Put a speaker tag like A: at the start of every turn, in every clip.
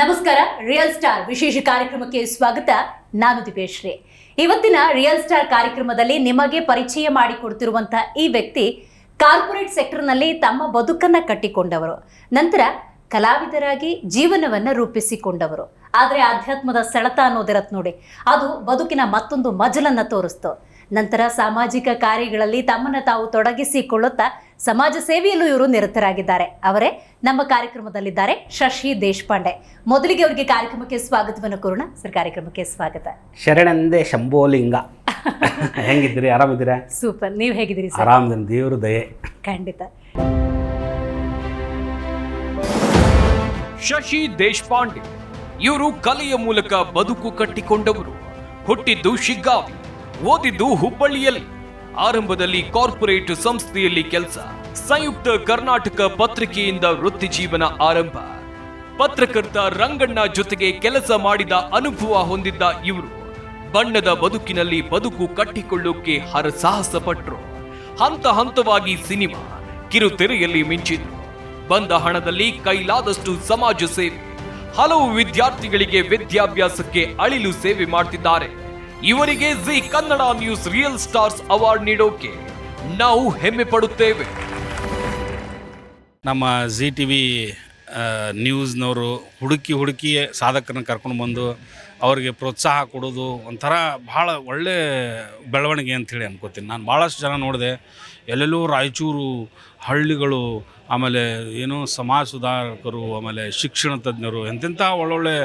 A: ನಮಸ್ಕಾರ real star ವಿಶೇಷ ಕಾರ್ಯಕ್ರಮಕ್ಕೆ ಸ್ವಾಗತ. ನಾನು ದಿಪೇಶ್ರೀ ಇವತ್ತಿನ ರಿಯಲ್ ಸ್ಟಾರ್ ಕಾರ್ಯಕ್ರಮದಲ್ಲಿ ನಿಮಗೆ ಪರಿಚಯ ಮಾಡಿಕೊಡ್ತಿರುವಂತಹ ಈ ವ್ಯಕ್ತಿ ಕಾರ್ಪೊರೇಟ್ ಸೆಕ್ಟರ್ನಲ್ಲಿ ತಮ್ಮ ಬದುಕನ್ನ ಕಟ್ಟಿಕೊಂಡವರು. ನಂತರ ಕಲಾವಿದರಾಗಿ ಜೀವನವನ್ನ ರೂಪಿಸಿಕೊಂಡವರು. ಆದರೆ ಆಧ್ಯಾತ್ಮದ ಸೆಳೆತ ಅನ್ನೋದಿರತ್ ನೋಡಿ. ಅದು ಬದುಕಿನ ಮತ್ತೊಂದು ಮಜಲನ್ನ ತೋರಿಸ್ತು. ನಂತರ ಸಾಮಾಜಿಕ ಕಾರ್ಯಗಳಲ್ಲಿ ತಮ್ಮನ್ನು ತಾವು ತೊಡಗಿಸಿಕೊಳ್ಳುತ್ತಾ ಸಮಾಜ ಸೇವೆಯಲ್ಲೂ ಇವರು ನಿರತರಾಗಿದ್ದಾರೆ. ಅವರೇ ನಮ್ಮ ಕಾರ್ಯಕ್ರಮದಲ್ಲಿದ್ದಾರೆ ಶಶಿ ದೇಶಪಾಂಡೆ. ಮೊದಲಿಗೆ ಅವರಿಗೆ ಕಾರ್ಯಕ್ರಮಕ್ಕೆ ಸ್ವಾಗತವನ್ನು ಕೋರೋಣ. ಸರ್ ಕಾರ್ಯಕ್ರಮಕ್ಕೆ ಸ್ವಾಗತ.
B: ಶರಣಂದೆ ಶಂಭೋಲಿಂಗ. ಹೆಂಗಿದ್ದೀರಿ? ಆರಾಮಿದ್ದೀರಾ?
A: ಸೂಪರ್. ನೀವು ಹೇಗಿದ್ದೀರಿ ಸರ್?
B: ಆರಾಮದಿನ. ದೇವ್ರ ದಯೆ.
A: ಖಂಡಿತ.
C: ಶಶಿ ದೇಶಪಾಂಡೆ ಇವರು ಕಲೆಯ ಮೂಲಕ ಬದುಕು ಕಟ್ಟಿಕೊಂಡವರು. ಹುಟ್ಟಿದ್ದು ಶಿಗ್ಗಾವಿ. ಓದಿದ್ದು ಹುಬ್ಬಳ್ಳಿಯಲ್ಲಿ. ಆರಂಭದಲ್ಲಿ ಕಾರ್ಪೊರೇಟ್ ಸಂಸ್ಥೆಯಲ್ಲಿ ಕೆಲಸ. ಸಂಯುಕ್ತ ಕರ್ನಾಟಕ ಪತ್ರಿಕೆಯಿಂದ ವೃತ್ತಿ ಜೀವನ ಆರಂಭ. ಪತ್ರಕರ್ತ ರಂಗಣ್ಣ ಜೊತೆಗೆ ಕೆಲಸ ಮಾಡಿದ ಅನುಭವ ಹೊಂದಿದ್ದ ಇವರು. ಬಣ್ಣದ ಬದುಕಿನಲ್ಲಿ ಬದುಕು ಕಟ್ಟಿಕೊಳ್ಳೋಕೆ ಹರಸಾಹಸ ಪಟ್ರು ಹಂತ ಹಂತವಾಗಿ ಸಿನಿಮಾ, ಕಿರುತೆರೆಯಲ್ಲಿ ಮಿಂಚಿದ್ರು. ಬಂದ ಹಣದಲ್ಲಿ ಕೈಲಾದಷ್ಟು ಸಮಾಜ ಸೇವೆ. ಹಲವು ವಿದ್ಯಾರ್ಥಿಗಳಿಗೆ ವಿದ್ಯಾಭ್ಯಾಸಕ್ಕೆ ಅಳಿಲು ಸೇವೆ ಮಾಡ್ತಿದ್ದಾರೆ. ಇವರಿಗೆ Zee Kannada news real stars award ನೀಡೋಕೆ ನಾವು ಹೆಮ್ಮೆ ಪಡುತ್ತೇವೆ.
D: ನಮ್ಮ ಜಿ ಟಿ ವಿ ನ್ಯೂಸ್ನವರು ಹುಡುಕಿ ಹುಡುಕಿ ಸಾಧಕರನ್ನು ಕರ್ಕೊಂಡು ಬಂದು ಅವರಿಗೆ ಪ್ರೋತ್ಸಾಹ ಕೊಡೋದು ಒಂಥರ ಭಾಳ ಒಳ್ಳೆ ಬೆಳವಣಿಗೆ ಅಂಥೇಳಿ ಅನ್ಕೋತೀನಿ. ನಾನು ಭಾಳಷ್ಟು ಜನ ನೋಡಿದೆ. ಎಲ್ಲೆಲ್ಲೂ ರಾಯಚೂರು ಹಳ್ಳಿಗಳು, ಆಮೇಲೆ ಏನು ಸಮಾಜ ಸುಧಾರಕರು, ಆಮೇಲೆ ಶಿಕ್ಷಣ ತಜ್ಞರು ಎಂತೆಂಥ ಒಳ್ಳೊಳ್ಳೆ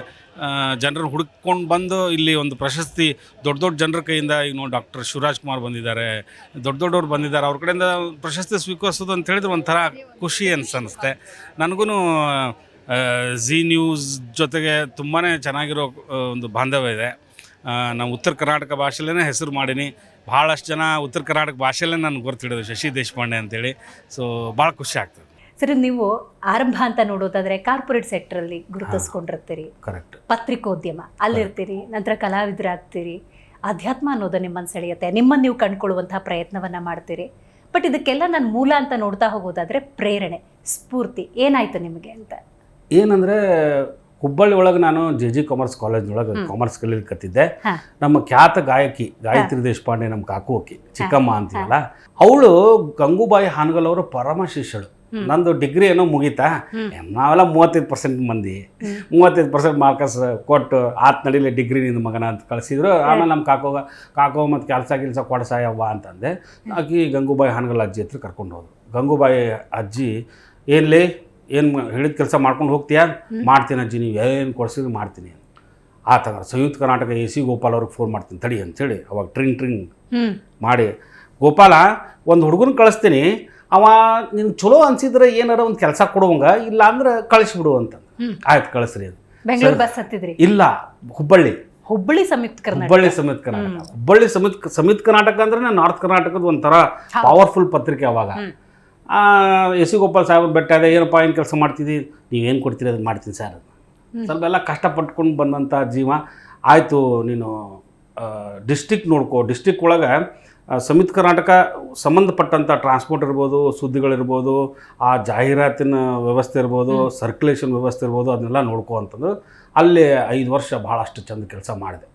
D: ಜನರು ಹುಡುಕೊಂಡು ಬಂದು ಇಲ್ಲಿ ಒಂದು ಪ್ರಶಸ್ತಿ, ದೊಡ್ಡ ದೊಡ್ಡ ಜನರ ಕೈಯಿಂದ ಈಗ ನೋಡಿ ಡಾಕ್ಟರ್ ಶಿವರಾಜ್ ಕುಮಾರ್ ಬಂದಿದ್ದಾರೆ. ದೊಡ್ಡ ದೊಡ್ಡವ್ರು ಬಂದಿದ್ದಾರೆ. ಅವ್ರ ಕಡೆಯಿಂದ ಪ್ರಶಸ್ತಿ ಸ್ವೀಕರಿಸೋದು ಅಂತ ಹೇಳಿದ್ರೆ ಒಂಥರ ಖುಷಿ ಅನ್ಸ್ ಅನ್ನಿಸ್ತೆ ನನಗೂ ಜಿ ನ್ಯೂಸ್ ಜೊತೆಗೆ ತುಂಬಾ ಚೆನ್ನಾಗಿರೋ ಒಂದು ಬಾಂಧವ್ಯ ಇದೆ. ನಾನು ಉತ್ತರ ಕರ್ನಾಟಕ ಭಾಷೆಯಲ್ಲೇ ಹೆಸರು ಮಾಡೀನಿ. ಭಾಳಷ್ಟು ಜನ ಉತ್ತರ ಕರ್ನಾಟಕ ಭಾಷೆಯಲ್ಲೇ ನನಗೆ ಗೊತ್ತಿಡೋದು ಶಶಿ ದೇಶಪಾಂಡೆ ಅಂತೇಳಿ. ಸೊ, ಭಾಳ ಖುಷಿ ಆಗ್ತದೆ.
A: ಸರ್ ನೀವು ಆರಂಭ ಅಂತ ನೋಡೋದಾದ್ರೆ ಕಾರ್ಪೊರೇಟ್ ಸೆಕ್ಟರ್ ಅಲ್ಲಿ ಗುರುತಿಸ್ಕೊಂಡಿರ್ತೀರಿ.
B: ಕರೆಕ್ಟ್
A: ಪತ್ರಿಕೋದ್ಯಮ ಅಲ್ಲಿರ್ತೀರಿ ನಂತರ ಕಲಾವಿದರಾಗ್ತೀರಿ ಅಧ್ಯಾತ್ಮ ಅನ್ನೋದು ನಿಮ್ಮನ್ನು ಸೆಳೆಯುತ್ತೆ. ನಿಮ್ಮನ್ನು ನೀವು ಕಂಡುಕೊಳ್ಳುವಂತಹ ಪ್ರಯತ್ನವನ್ನ ಮಾಡ್ತೀರಿ. ಬಟ್ ಇದಕ್ಕೆಲ್ಲ ನಾನು ಮೂಲ ಅಂತ ನೋಡ್ತಾ ಹೋಗೋದಾದ್ರೆ ಪ್ರೇರಣೆ ಸ್ಫೂರ್ತಿ. ಏನಾಯ್ತು ನಿಮಗೆ ಅಂತ?
B: ಏನಂದ್ರೆ ಹುಬ್ಬಳ್ಳಿ ಒಳಗೆ ನಾನು ಜೆ ಜಿ ಕಾಮರ್ಸ್ ಕಾಲೇಜ್ನೊಳಗೆ ಕಾಮರ್ಸ್ ಕಲೀಲಿಕತ್ತಿದ್ದೆ
A: ಕತ್ತಿದ್ದೆ.
B: ನಮ್ಮ ಖ್ಯಾತ ಗಾಯಕಿ ಗಾಯತ್ರಿ ದೇಶಪಾಂಡೆ ನಮ್ಮ ಕಾಕು ಅಕ್ಕಿ ಚಿಕ್ಕಮ್ಮ ಅಂತೀವಲ್ಲ ಅವಳು ಗಂಗೂಬಾಯಿ ಹಾನಗಲ್ ಅವರ ಪರಮ ಶಿಷ್ಯಳು. ನಂದು ಡಿಗ್ರಿ ಏನೋ ಮುಗೀತಾ. ನಾವೆಲ್ಲ ಮೂವತ್ತೈದು ಪರ್ಸೆಂಟ್ ಮಂದಿ. ಮೂವತ್ತೈದು ಪರ್ಸೆಂಟ್ ಮಾರ್ಕಸ್ ಕೊಟ್ಟು ಆತ್ ನಡೀಲಿ ಡಿಗ್ರಿ ನಿಂದ ಮಗನ ಅಂತ ಕಳಿಸಿದ್ರು. ಆಮೇಲೆ ನಮ್ಮ ಕಾಕೋಗ ಕಾಕೋ ಮತ್ತು ಕೆಲಸ ಗಿಲ್ಸ ಕೊಡ್ಸಾಯವ್ವ ಅಂತಂದೆ. ಆಕಿ ಗಂಗೂಬಾಯಿ ಹಾನಗಲ್ ಅಜ್ಜಿ ಹತ್ರ ಕರ್ಕೊಂಡು ಹೋದ್ರು. ಗಂಗೂಬಾಯಿ ಅಜ್ಜಿ ಏನ್ಲಿ ಏನು ಹೇಳಿದ ಕೆಲಸ ಮಾಡ್ಕೊಂಡು ಹೋಗ್ತೀಯಾ? ಮಾಡ್ತೀನಿ ಅಜ್ಜಿ ನೀವು ಏನು ಕೊಡ್ಸಿದ್ರು ಮಾಡ್ತೀನಿ. ಆ ಥರ ಸಂಯುಕ್ತ ಕರ್ನಾಟಕ ಎ ಸಿ ಗೋಪಾಲ್ ಅವ್ರಿಗೆ ಫೋನ್ ಮಾಡ್ತೀನಿ. ತಡಿ ಅಂತೇಳಿ ಅವಾಗ ಟ್ರಿಂಗ್ ಟ್ರಿಂಗ್ ಮಾಡಿ ಗೋಪಾಲ ಒಂದು ಹುಡುಗನ ಕಳಿಸ್ತೀನಿ. ಅವ ನೀನು ಚಲೋ ಅನ್ಸಿದ್ರೆ ಏನಾರ ಒಂದು ಕೆಲಸ ಕೊಡುವಂಗ ಇಲ್ಲ ಅಂದ್ರೆ ಕಳಿಸ್ಬಿಡು ಅಂತ. ಆಯ್ತು ಕಳಿಸ್ರಿ ಅದು.
A: ಬೆಂಗಳೂರು ಬಸ್ ಹತ್ತಿದ್ರಿ?
B: ಇಲ್ಲ ಹುಬ್ಬಳ್ಳಿ.
A: ಹುಬ್ಬಳ್ಳಿ ಸಂಯುಕ್ತ ಕರ್ನಾಟಕ.
B: ಹುಬ್ಬಳ್ಳಿ ಸಂಯುಕ್ತ ಕರ್ನಾಟಕ. ಹುಬ್ಬಳ್ಳಿ ಸಂಯುಕ್ತ ಸಂಯುಕ್ತ ಕರ್ನಾಟಕ ಅಂದ್ರೆ ನಾರ್ತ್ ಕರ್ನಾಟಕದ ಒಂಥರ ಪವರ್ಫುಲ್ ಪತ್ರಿಕೆ ಅವಾಗ. ಎಸ್ ಸಿ ಗೋಪಾಲ್ ಸಾಹೇಬ್ ಬೆಟ್ಟ ಅದೇ ಏನಪ್ಪ ಏನು ಕೆಲಸ ಮಾಡ್ತಿದ್ದಿ ಏನು ಕೊಡ್ತೀರಿ ಅದನ್ನು ಮಾಡ್ತೀನಿ ಸರ್. ಸ್ವಲ್ಪ ಎಲ್ಲ ಕಷ್ಟಪಟ್ಕೊಂಡು ಬಂದಂಥ ಜೀವ. ಆಯಿತು ನೀನು ಡಿಸ್ಟಿಕ್ ನೋಡ್ಕೋ. ಡಿಸ್ಟಿಕ್ ಒಳಗೆ ಸಮಿತ್ ಕರ್ನಾಟಕ ಸಂಬಂಧಪಟ್ಟಂಥ ಟ್ರಾನ್ಸ್ಪೋರ್ಟ್ ಇರ್ಬೋದು ಸುದ್ದಿಗಳಿರ್ಬೋದು ಆ ಜಾಹೀರಾತಿನ ವ್ಯವಸ್ಥೆ ಇರ್ಬೋದು ಸರ್ಕ್ಯುಲೇಷನ್ ವ್ಯವಸ್ಥೆ ಇರ್ಬೋದು ಅದನ್ನೆಲ್ಲ ನೋಡ್ಕೋ ಅಂತಂದ್ರೆ ಅಲ್ಲಿ ಐದು ವರ್ಷ ಭಾಳಷ್ಟು ಚಂದ ಕೆಲಸ ಮಾಡಿದೆ.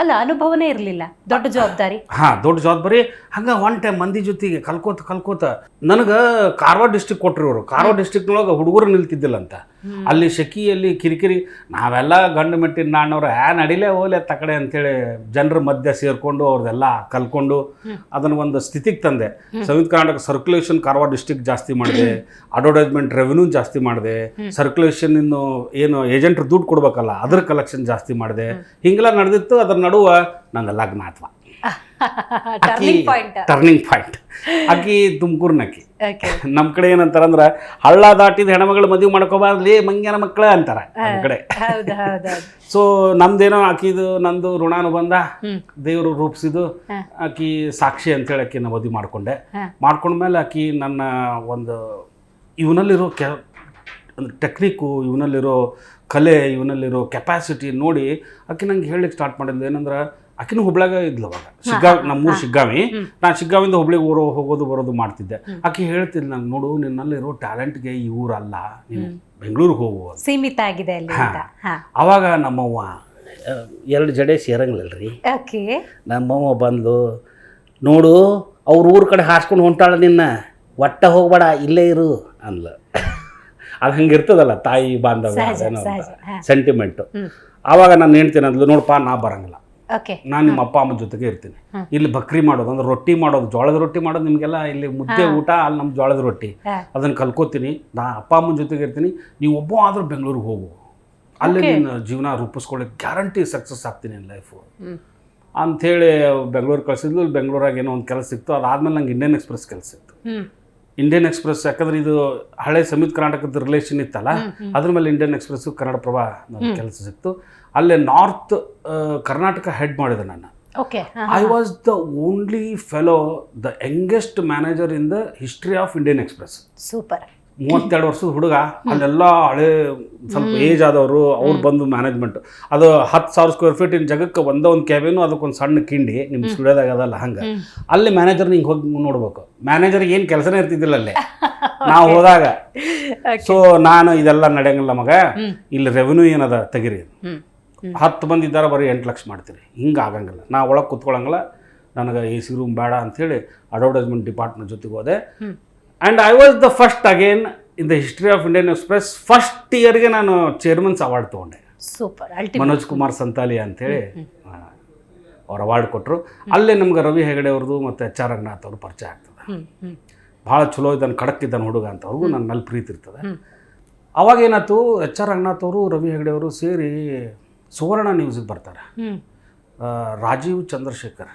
A: ಅಲ್ಲ ಅನುಭವನೇ ಇರಲಿಲ್ಲ. ದೊಡ್ಡ ಜವಾಬ್ದಾರಿ.
B: ಹಾ ದೊಡ್ಡ ಜವಾಬ್ದಾರಿ. ಹಂಗ ಒನ್ ಟೈಮ್ ಮಂದಿ ಜೊತೆಗೆ ಕಲ್ಕೋತ ಕಲ್ಕೋತ ನನಗೆ ಕಾರವಾರ ಡಿಸ್ಟಿಕ್ ಕೊಟ್ಟರು ಇವರು. ಕಾರವಾರ ಡಿಸ್ಟಿಕ್ನೊಳಗೆ ಹುಡುಗರು ನಿಲ್ತಿದ್ದಿಲ್ಲ ಅಂತ. ಅಲ್ಲಿ ಶೆಕಿಯಲ್ಲಿ ಕಿರಿಕಿರಿ ನಾವೆಲ್ಲ ಗಂಡು ಮೆಟ್ಟಿನ ನಾಣ್ಣವ್ರು. ಹ್ಯಾ ನಡಿಲೇ ಹೋಗ್ಲೆ ತಕಡೆ ಅಂತೇಳಿ ಜನರ ಮಧ್ಯೆ ಸೇರಿಕೊಂಡು ಅವ್ರದ್ದೆಲ್ಲ ಕಲ್ಕೊಂಡು ಅದನ್ನು ಒಂದು ಸ್ಥಿತಿಗೆ ತಂದೆ. ಸಂಯುಕ್ತ ಕರ್ನಾಟಕ ಸರ್ಕ್ಯುಲೇಷನ್ ಕಾರವಾರ ಡಿಸ್ಟಿಕ್ ಜಾಸ್ತಿ ಮಾಡಿದೆ. ಅಡ್ವರ್ಟೈಸ್ಮೆಂಟ್ ರೆವೆನ್ಯೂ ಜಾಸ್ತಿ ಮಾಡಿದೆ. ಸರ್ಕ್ಯುಲೇಷನ್ ಇನ್ನು ಏನು ಏಜೆಂಟ್ರು ದುಡ್ಡು ಕೊಡ್ಬೇಕಲ್ಲ ಅದ್ರ ಕಲೆಕ್ಷನ್ ಜಾಸ್ತಿ ಮಾಡಿದೆ. ಹಿಂಗೆಲ್ಲ ನಡೆದಿತ್ತು ಅದ್ರ ನಡುವ ನನ್ನ ಲಗ್ನ ಅಥವಾ
A: ಟರ್ನಿಂಗ್ ಪಾಯಿಂಟ್
B: ಆಕಿ ತುಮಕೂರ್ನಕ್ಕಿ ನಮ್ಮ ಕಡೆ ಏನಂತಾರಂದ್ರೆ ಹಳ್ಳ ದಾಟಿದ ಹೆಣ್ಮಗಳು ಮದುವೆ ಮಾಡ್ಕೋಬಾರ್ಲಿ ಮಂಗ್ಯನ ಮಕ್ಕಳ ಅಂತಾರ ನಮ್ಮ ಕಡೆ. ಸೊ ನಮ್ದೇನೋ ಆಕಿದು ನಂದು ಋಣಾನು ಬಂದ. ದೇವರು
A: ರೂಪಿಸಿದು.
B: ಆಕಿ ಸಾಕ್ಷಿ ಅಂತೇಳಿ ಆಕಿನ ಮದುವೆ ಮಾಡ್ಕೊಂಡೆ. ಮಾಡ್ಕೊಂಡ್ಮೇಲೆ ಆಕಿ ನನ್ನ ಒಂದು ಇವನಲ್ಲಿರೋ ಕೆ ಒಂದು ಟೆಕ್ನಿಕ್ಕು ಇವನಲ್ಲಿರೋ ಕಲೆ ಇವನಲ್ಲಿರೋ ಕೆಪಾಸಿಟಿ ನೋಡಿ ಆಕೆ ನಂಗೆ ಹೇಳಲಿಕ್ಕೆ ಸ್ಟಾರ್ಟ್ ಮಾಡಿದ್ದು ಏನಂದ್ರೆ ಆಕಿನೂ ಹುಬ್ಳಾಗ ಇದ್ಲು ಅವಾಗ. ಶಿಗ್ಗಾವಿ ನಮ್ಮೂರು ಶಿಗ್ಗಾವಿ. ನಾನು ಶಿಗ್ಗಾವಿಂದ ಹುಬ್ಳಿಗೆ ಊರು ಹೋಗೋದು ಬರೋದು ಮಾಡ್ತಿದ್ದೆ. ಆಕೆ ಹೇಳ್ತಿದ್ಲು ನಂಗೆ ನೋಡು ನಿನ್ನಲ್ಲಿರೋ ಟ್ಯಾಲೆಂಟ್ಗೆ ಈ ಊರಲ್ಲ ನೀನು ಬೆಂಗಳೂರಿಗೆ ಹೋಗುವ
A: ಸೀಮಿತ ಆಗಿದೆ ಅಲ್ಲಿ
B: ಅವಾಗ ನಮ್ಮವ್ವ ಎರಡು ಜಡೆ ಸೇರಂಗಿಲ್ಲರಿ
A: ಓಕೆ.
B: ನಮ್ಮವ್ವ ಬಂದು ನೋಡು ಅವ್ರ ಊರ ಕಡೆ ಹಾಸ್ಕೊಂಡು ಹೊಂಟಾಳ ನಿನ್ನ. ಒಟ್ಟ ಹೋಗ್ಬೇಡ ಇಲ್ಲೇ ಇರು ಅಂದ್ಲ. ಅದು ಹಂಗಿರ್ತದಲ್ಲ ತಾಯಿ ಬಾಂಧವ್ಯ ಅದೇನೋ ಸೆಂಟಿಮೆಂಟು. ಆವಾಗ ನಾನು ಹೇಳ್ತೀನಿ ಅಂದ್ಲು ನೋಡಪ್ಪ ನಾ ಬರಂಗಿಲ್ಲ. ನಾನು ನಿಮ್ಮ ಅಪ್ಪ ಅಮ್ಮನ ಜೊತೆಗೆ ಇರ್ತೀನಿ. ಇಲ್ಲಿ ಬಕ್ರಿ ಮಾಡೋದು ಅಂದ್ರೆ ರೊಟ್ಟಿ ಮಾಡೋದು ಜೋಳದ ರೊಟ್ಟಿ ಮಾಡೋದು ನಿಮಗೆಲ್ಲ ಇಲ್ಲಿ ಮುದ್ದೆ ಊಟ ಅಲ್ಲಿ ನಮ್ಮ ಜೋಳದ ರೊಟ್ಟಿ. ಅದನ್ನು ಕಲ್ಕೋತೀನಿ. ನಾ ಅಪ್ಪ ಅಮ್ಮನ ಜೊತೆಗೆ ಇರ್ತೀನಿ. ನೀವು ಒಬ್ಬ ಆದರೂ ಬೆಂಗಳೂರಿಗೆ ಹೋಗು. ಅಲ್ಲಿ ನಿನ್ನ ಜೀವನ ರೂಪಿಸ್ಕೊಳ್ಳೋಕೆ ಗ್ಯಾರಂಟಿ ಸಕ್ಸಸ್ ಆಗ್ತೀನಿ ನನ್ನ ಲೈಫು. ಅಂಥೇಳಿ ಬೆಂಗಳೂರು ಕಳಿಸಿದ್ಲು ಬೆಂಗಳೂರಾಗ ಏನೋ ಒಂದು ಕೆಲಸ ಸಿಕ್ತು ಅದಾದ್ಮೇಲೆ ನಂಗೆ ಇಂಡಿಯನ್ ಎಕ್ಸ್ಪ್ರೆಸ್ ಕೆಲಸ ಸಿಕ್ತು
A: ಹ್ಮ್.
B: ಇಂಡಿಯನ್ ಎಕ್ಸ್ಪ್ರೆಸ್ ಯಾಕಂದ್ರೆ ಇದು ಹಳೆ ಸಮಿತ್ ಕರ್ನಾಟಕದ ರಿಲೇಷನ್ ಇತ್ತಲ್ಲ ಅದ್ರ ಮೇಲೆ ಇಂಡಿಯನ್ ಎಕ್ಸ್ಪ್ರೆಸ್ ಕನ್ನಡಪ್ರಭ ಕೆಲಸ ಸಿಕ್ತು. ಅಲ್ಲೇ ನಾರ್ತ್ ಕರ್ನಾಟಕ ಹೆಡ್ ಮಾಡಿದೆ ನಾನು.
A: Okay
B: I was the only fellow the youngest manager in the history of Indian Express
A: super
B: ಮೂವತ್ತೆರಡು ವರ್ಷದ ಹುಡುಗ ಅಲ್ಲೆಲ್ಲ ಹಳೆ ಸ್ವಲ್ಪ ಏಜ್ ಆದವರು ಅವ್ರು ಬಂದು ಮ್ಯಾನೇಜ್ಮೆಂಟ್ ಅದು ಹತ್ತು ಸಾವಿರ ಸ್ಕ್ವೇರ್ ಫೀಟ್ ಇನ್ ಜಗಕ್ಕೆ ಒಂದೇ ಒಂದು ಕ್ಯಾಬಿನು ಅದಕ್ಕೊಂದು ಸಣ್ಣ ಕಿಂಡಿ ನಿಮ್ಮ ಸ್ಟುಡಿಯೋದಾಗ ಅದಲ್ಲ ಹಂಗೆ. ಅಲ್ಲಿ ಮ್ಯಾನೇಜರ್ ಹಿಂಗೆ ಹೋಗಿ ನೋಡ್ಬೇಕು. ಮ್ಯಾನೇಜರ್ಗೆ ಏನು ಕೆಲಸನೇ ಇರ್ತಿದ್ದಿಲ್ಲ ಅಲ್ಲಿ. ನಾವು ಹೋದಾಗ. ಸೊ ನಾನು ಇದೆಲ್ಲ ನಡೆಯಂಗಿಲ್ಲ ಮಗ. ಇಲ್ಲಿ ರೆವೆನ್ಯೂ ಏನದ ತೆಗಿರಿ. ಹತ್ತು ಮಂದಿ ಇದ್ದಾರೆ ಬರೀ ಎಂಟು ಲಕ್ಷ ಮಾಡ್ತೀರಿ. ಹಿಂಗೆ ಆಗಂಗಿಲ್ಲ. ನಾ ಒಳಗೆ ಕುತ್ಕೊಳ್ಳಂಗಿಲ್ಲ ನನಗೆ ಎ ಸಿ ರೂಮ್ ಬೇಡ ಅಂಥೇಳಿ ಅಡ್ವರ್ಟೈಸ್ಮೆಂಟ್ ಡಿಪಾರ್ಟ್ಮೆಂಟ್ ಜೊತೆಗೆ ಹೋದೆ. And I was the first again in the history of Indian Express first ಇಯರ್ಗೆ ನಾನು ಚೇರ್ಮನ್ಸ್ ಅವಾರ್ಡ್ ತೊಗೊಂಡೆ.
A: ಸೂಪರ್
B: ಮನೋಜ್ ಕುಮಾರ್ ಸಂತಾಲಿ ಅಂತೇಳಿ ಅವ್ರು ಅವಾರ್ಡ್ ಕೊಟ್ಟರು ಅಲ್ಲೇ ನಮ್ಗೆ ರವಿ ಹೆಗಡೆ ಅವ್ರದ್ದು ಮತ್ತು ಎಚ್ ಆರ್ ರಂಗನಾಥ್ ಅವರು ಪರಿಚಯ ಆಗ್ತದೆ. ಭಾಳ ಚಲೋ ಇದ್ದಾನೆ ಖಡಕ್ ಇದ್ದಾನೆ ಹುಡುಗ ಅಂತ ಅವ್ರಿಗೂ ನನ್ನ ಮೇಲೆ ಪ್ರೀತಿ ಇರ್ತದೆ. ಅವಾಗ ಏನಾಯ್ತು ಎಚ್ ಆರ್ ರಂಗನಾಥ್ ಅವರು ರವಿ ಹೆಗಡೆ ಅವರು ಸೇರಿ ಸುವರ್ಣ ನ್ಯೂಸಿಗೆ ಬರ್ತಾರೆ. ರಾಜೀವ್ ಚಂದ್ರಶೇಖರ್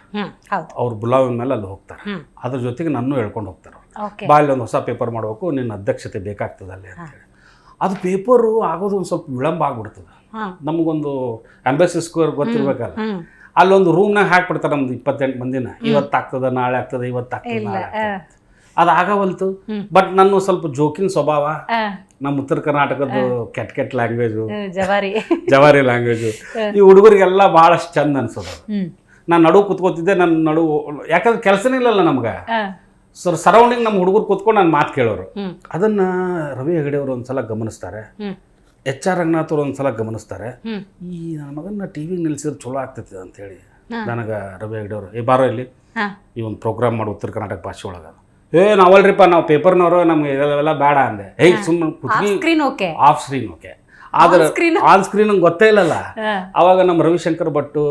B: ಅವ್ರ ಬುಲಾವಿನ ಮೇಲೆ ಅಲ್ಲಿ ಹೋಗ್ತಾರೆ. ಅದ್ರ ಜೊತೆಗೆ ನನ್ನೂ ಹೇಳ್ಕೊಂಡು ಹೋಗ್ತಾರೆ ಅವ್ರು.
A: ಓಕೆ
B: ಬಾ ಇಲ್ಲಿ ಒಂದು ಹೊಸ ಪೇಪರ್ ಮಾಡಬೇಕು ನಿನ್ನ ಅಧ್ಯಕ್ಷತೆ ಬೇಕಾಗ್ತದೆ ಅಲ್ಲಿ ಅಂತೇಳಿ ಅದು ಪೇಪರು ಆಗೋದು ಒಂದು ಸ್ವಲ್ಪ ವಿಳಂಬ ಆಗ್ಬಿಡ್ತದೆ. ನಮಗೊಂದು ಅಂಬಾಸಿ ಸ್ಕ್ವೇರ್ ಗೊತ್ತಿರ್ಬೇಕಲ್ಲ. ಅಲ್ಲೊಂದು ರೂಮ್ನಾಗ ಹಾಕ್ಬಿಡ್ತಾರೆ ನಮ್ದು ಇಪ್ಪತ್ತೆಂಟು ಮಂದಿನ. ಇವತ್ತು ಆಗ್ತದೆ ನಾಳೆ ಆಗ್ತದೆ ಇವತ್ತು ಆಗ್ತದೆ ನಾಳೆ ಅದು ಆಗವಲ್ತು. ಬಟ್ ನನ್ನ ಸ್ವಲ್ಪ ಜೋಕಿನ ಸ್ವಭಾವ ನಮ್ಮ ಉತ್ತರ ಕರ್ನಾಟಕದ ಕೆಟ್ಟ ಕೆಟ್ಟ ಲ್ಯಾಂಗ್ವೇಜು
A: ಜವಾರಿ.
B: ಜವಾರಿ ಲ್ಯಾಂಗ್ವೇಜು ಈ ಹುಡುಗರಿಗೆಲ್ಲ ಭಾಳಷ್ಟು ಚಂದ ಅನ್ಸೋದು ನಾನು ನಡು ಕುತ್ಕೋತಿದ್ದೆ ನನ್ನ ನಡು ಯಾಕಂದ್ರೆ ಕೆಲಸನೇ ಇಲ್ಲಲ್ಲ ನಮ್ಗೆ. ಸರ್ ಸರೌಂಡಿಂಗ್ ನಮ್ಮ ಹುಡುಗರು ಕೂತ್ಕೊಂಡು ನಾನು ಮಾತು ಕೇಳೋರು. ಅದನ್ನ ರವಿ ಹೆಗಡೆ ಅವರು ಒಂದ್ಸಲ ಗಮನಿಸ್ತಾರೆ. ಎಚ್ ಆರ್ ರಂಗನಾಥ್ ಅವರು ಒಂದ್ಸಲ ಗಮನಿಸ್ತಾರೆ. ಈ ನನ್ನ ಮಗನ ಟಿ ವಿಗೆ ನಿಲ್ಸಿದ್ರೆ ಚಲೋ ಆಗ್ತೈತಿ ಅಂತ
A: ಹೇಳಿ
B: ನನಗೆ ರವಿ ಹೆಗಡೆ ಅವರು ಏ ಬಾರೋ ಇಲ್ಲಿ. ಈ ಒಂದು ಪ್ರೋಗ್ರಾಮ್ ಮಾಡಿ ಉತ್ತರ ಕರ್ನಾಟಕ ಭಾಷೆ ಒಳಗೆ. ಏ ನಾವಲ್ರಿಪ್ಪ ನಾವು ಪೇಪರ್ನವರು ನಮ್ಗೆ ಇದೆಲ್ಲ ಬೇಡ ಅಂದೆ. ಹೇಗ್ ಸುಮ್ಮನೆ
A: ಓಕೆ
B: ಆಫ್ ಸ್ಕ್ರೀನ್ ಓಕೆ ಆದ್ರೆ? ಆನ್ ಸ್ಕ್ರೀನ್ ಗೊತ್ತೇ ಇಲ್ಲಲ್ಲ.
A: ಹಾ.
B: ಅವಾಗ ನಮ್ಮ ರವಿಶಂಕರ್ ಭಟ್ಟು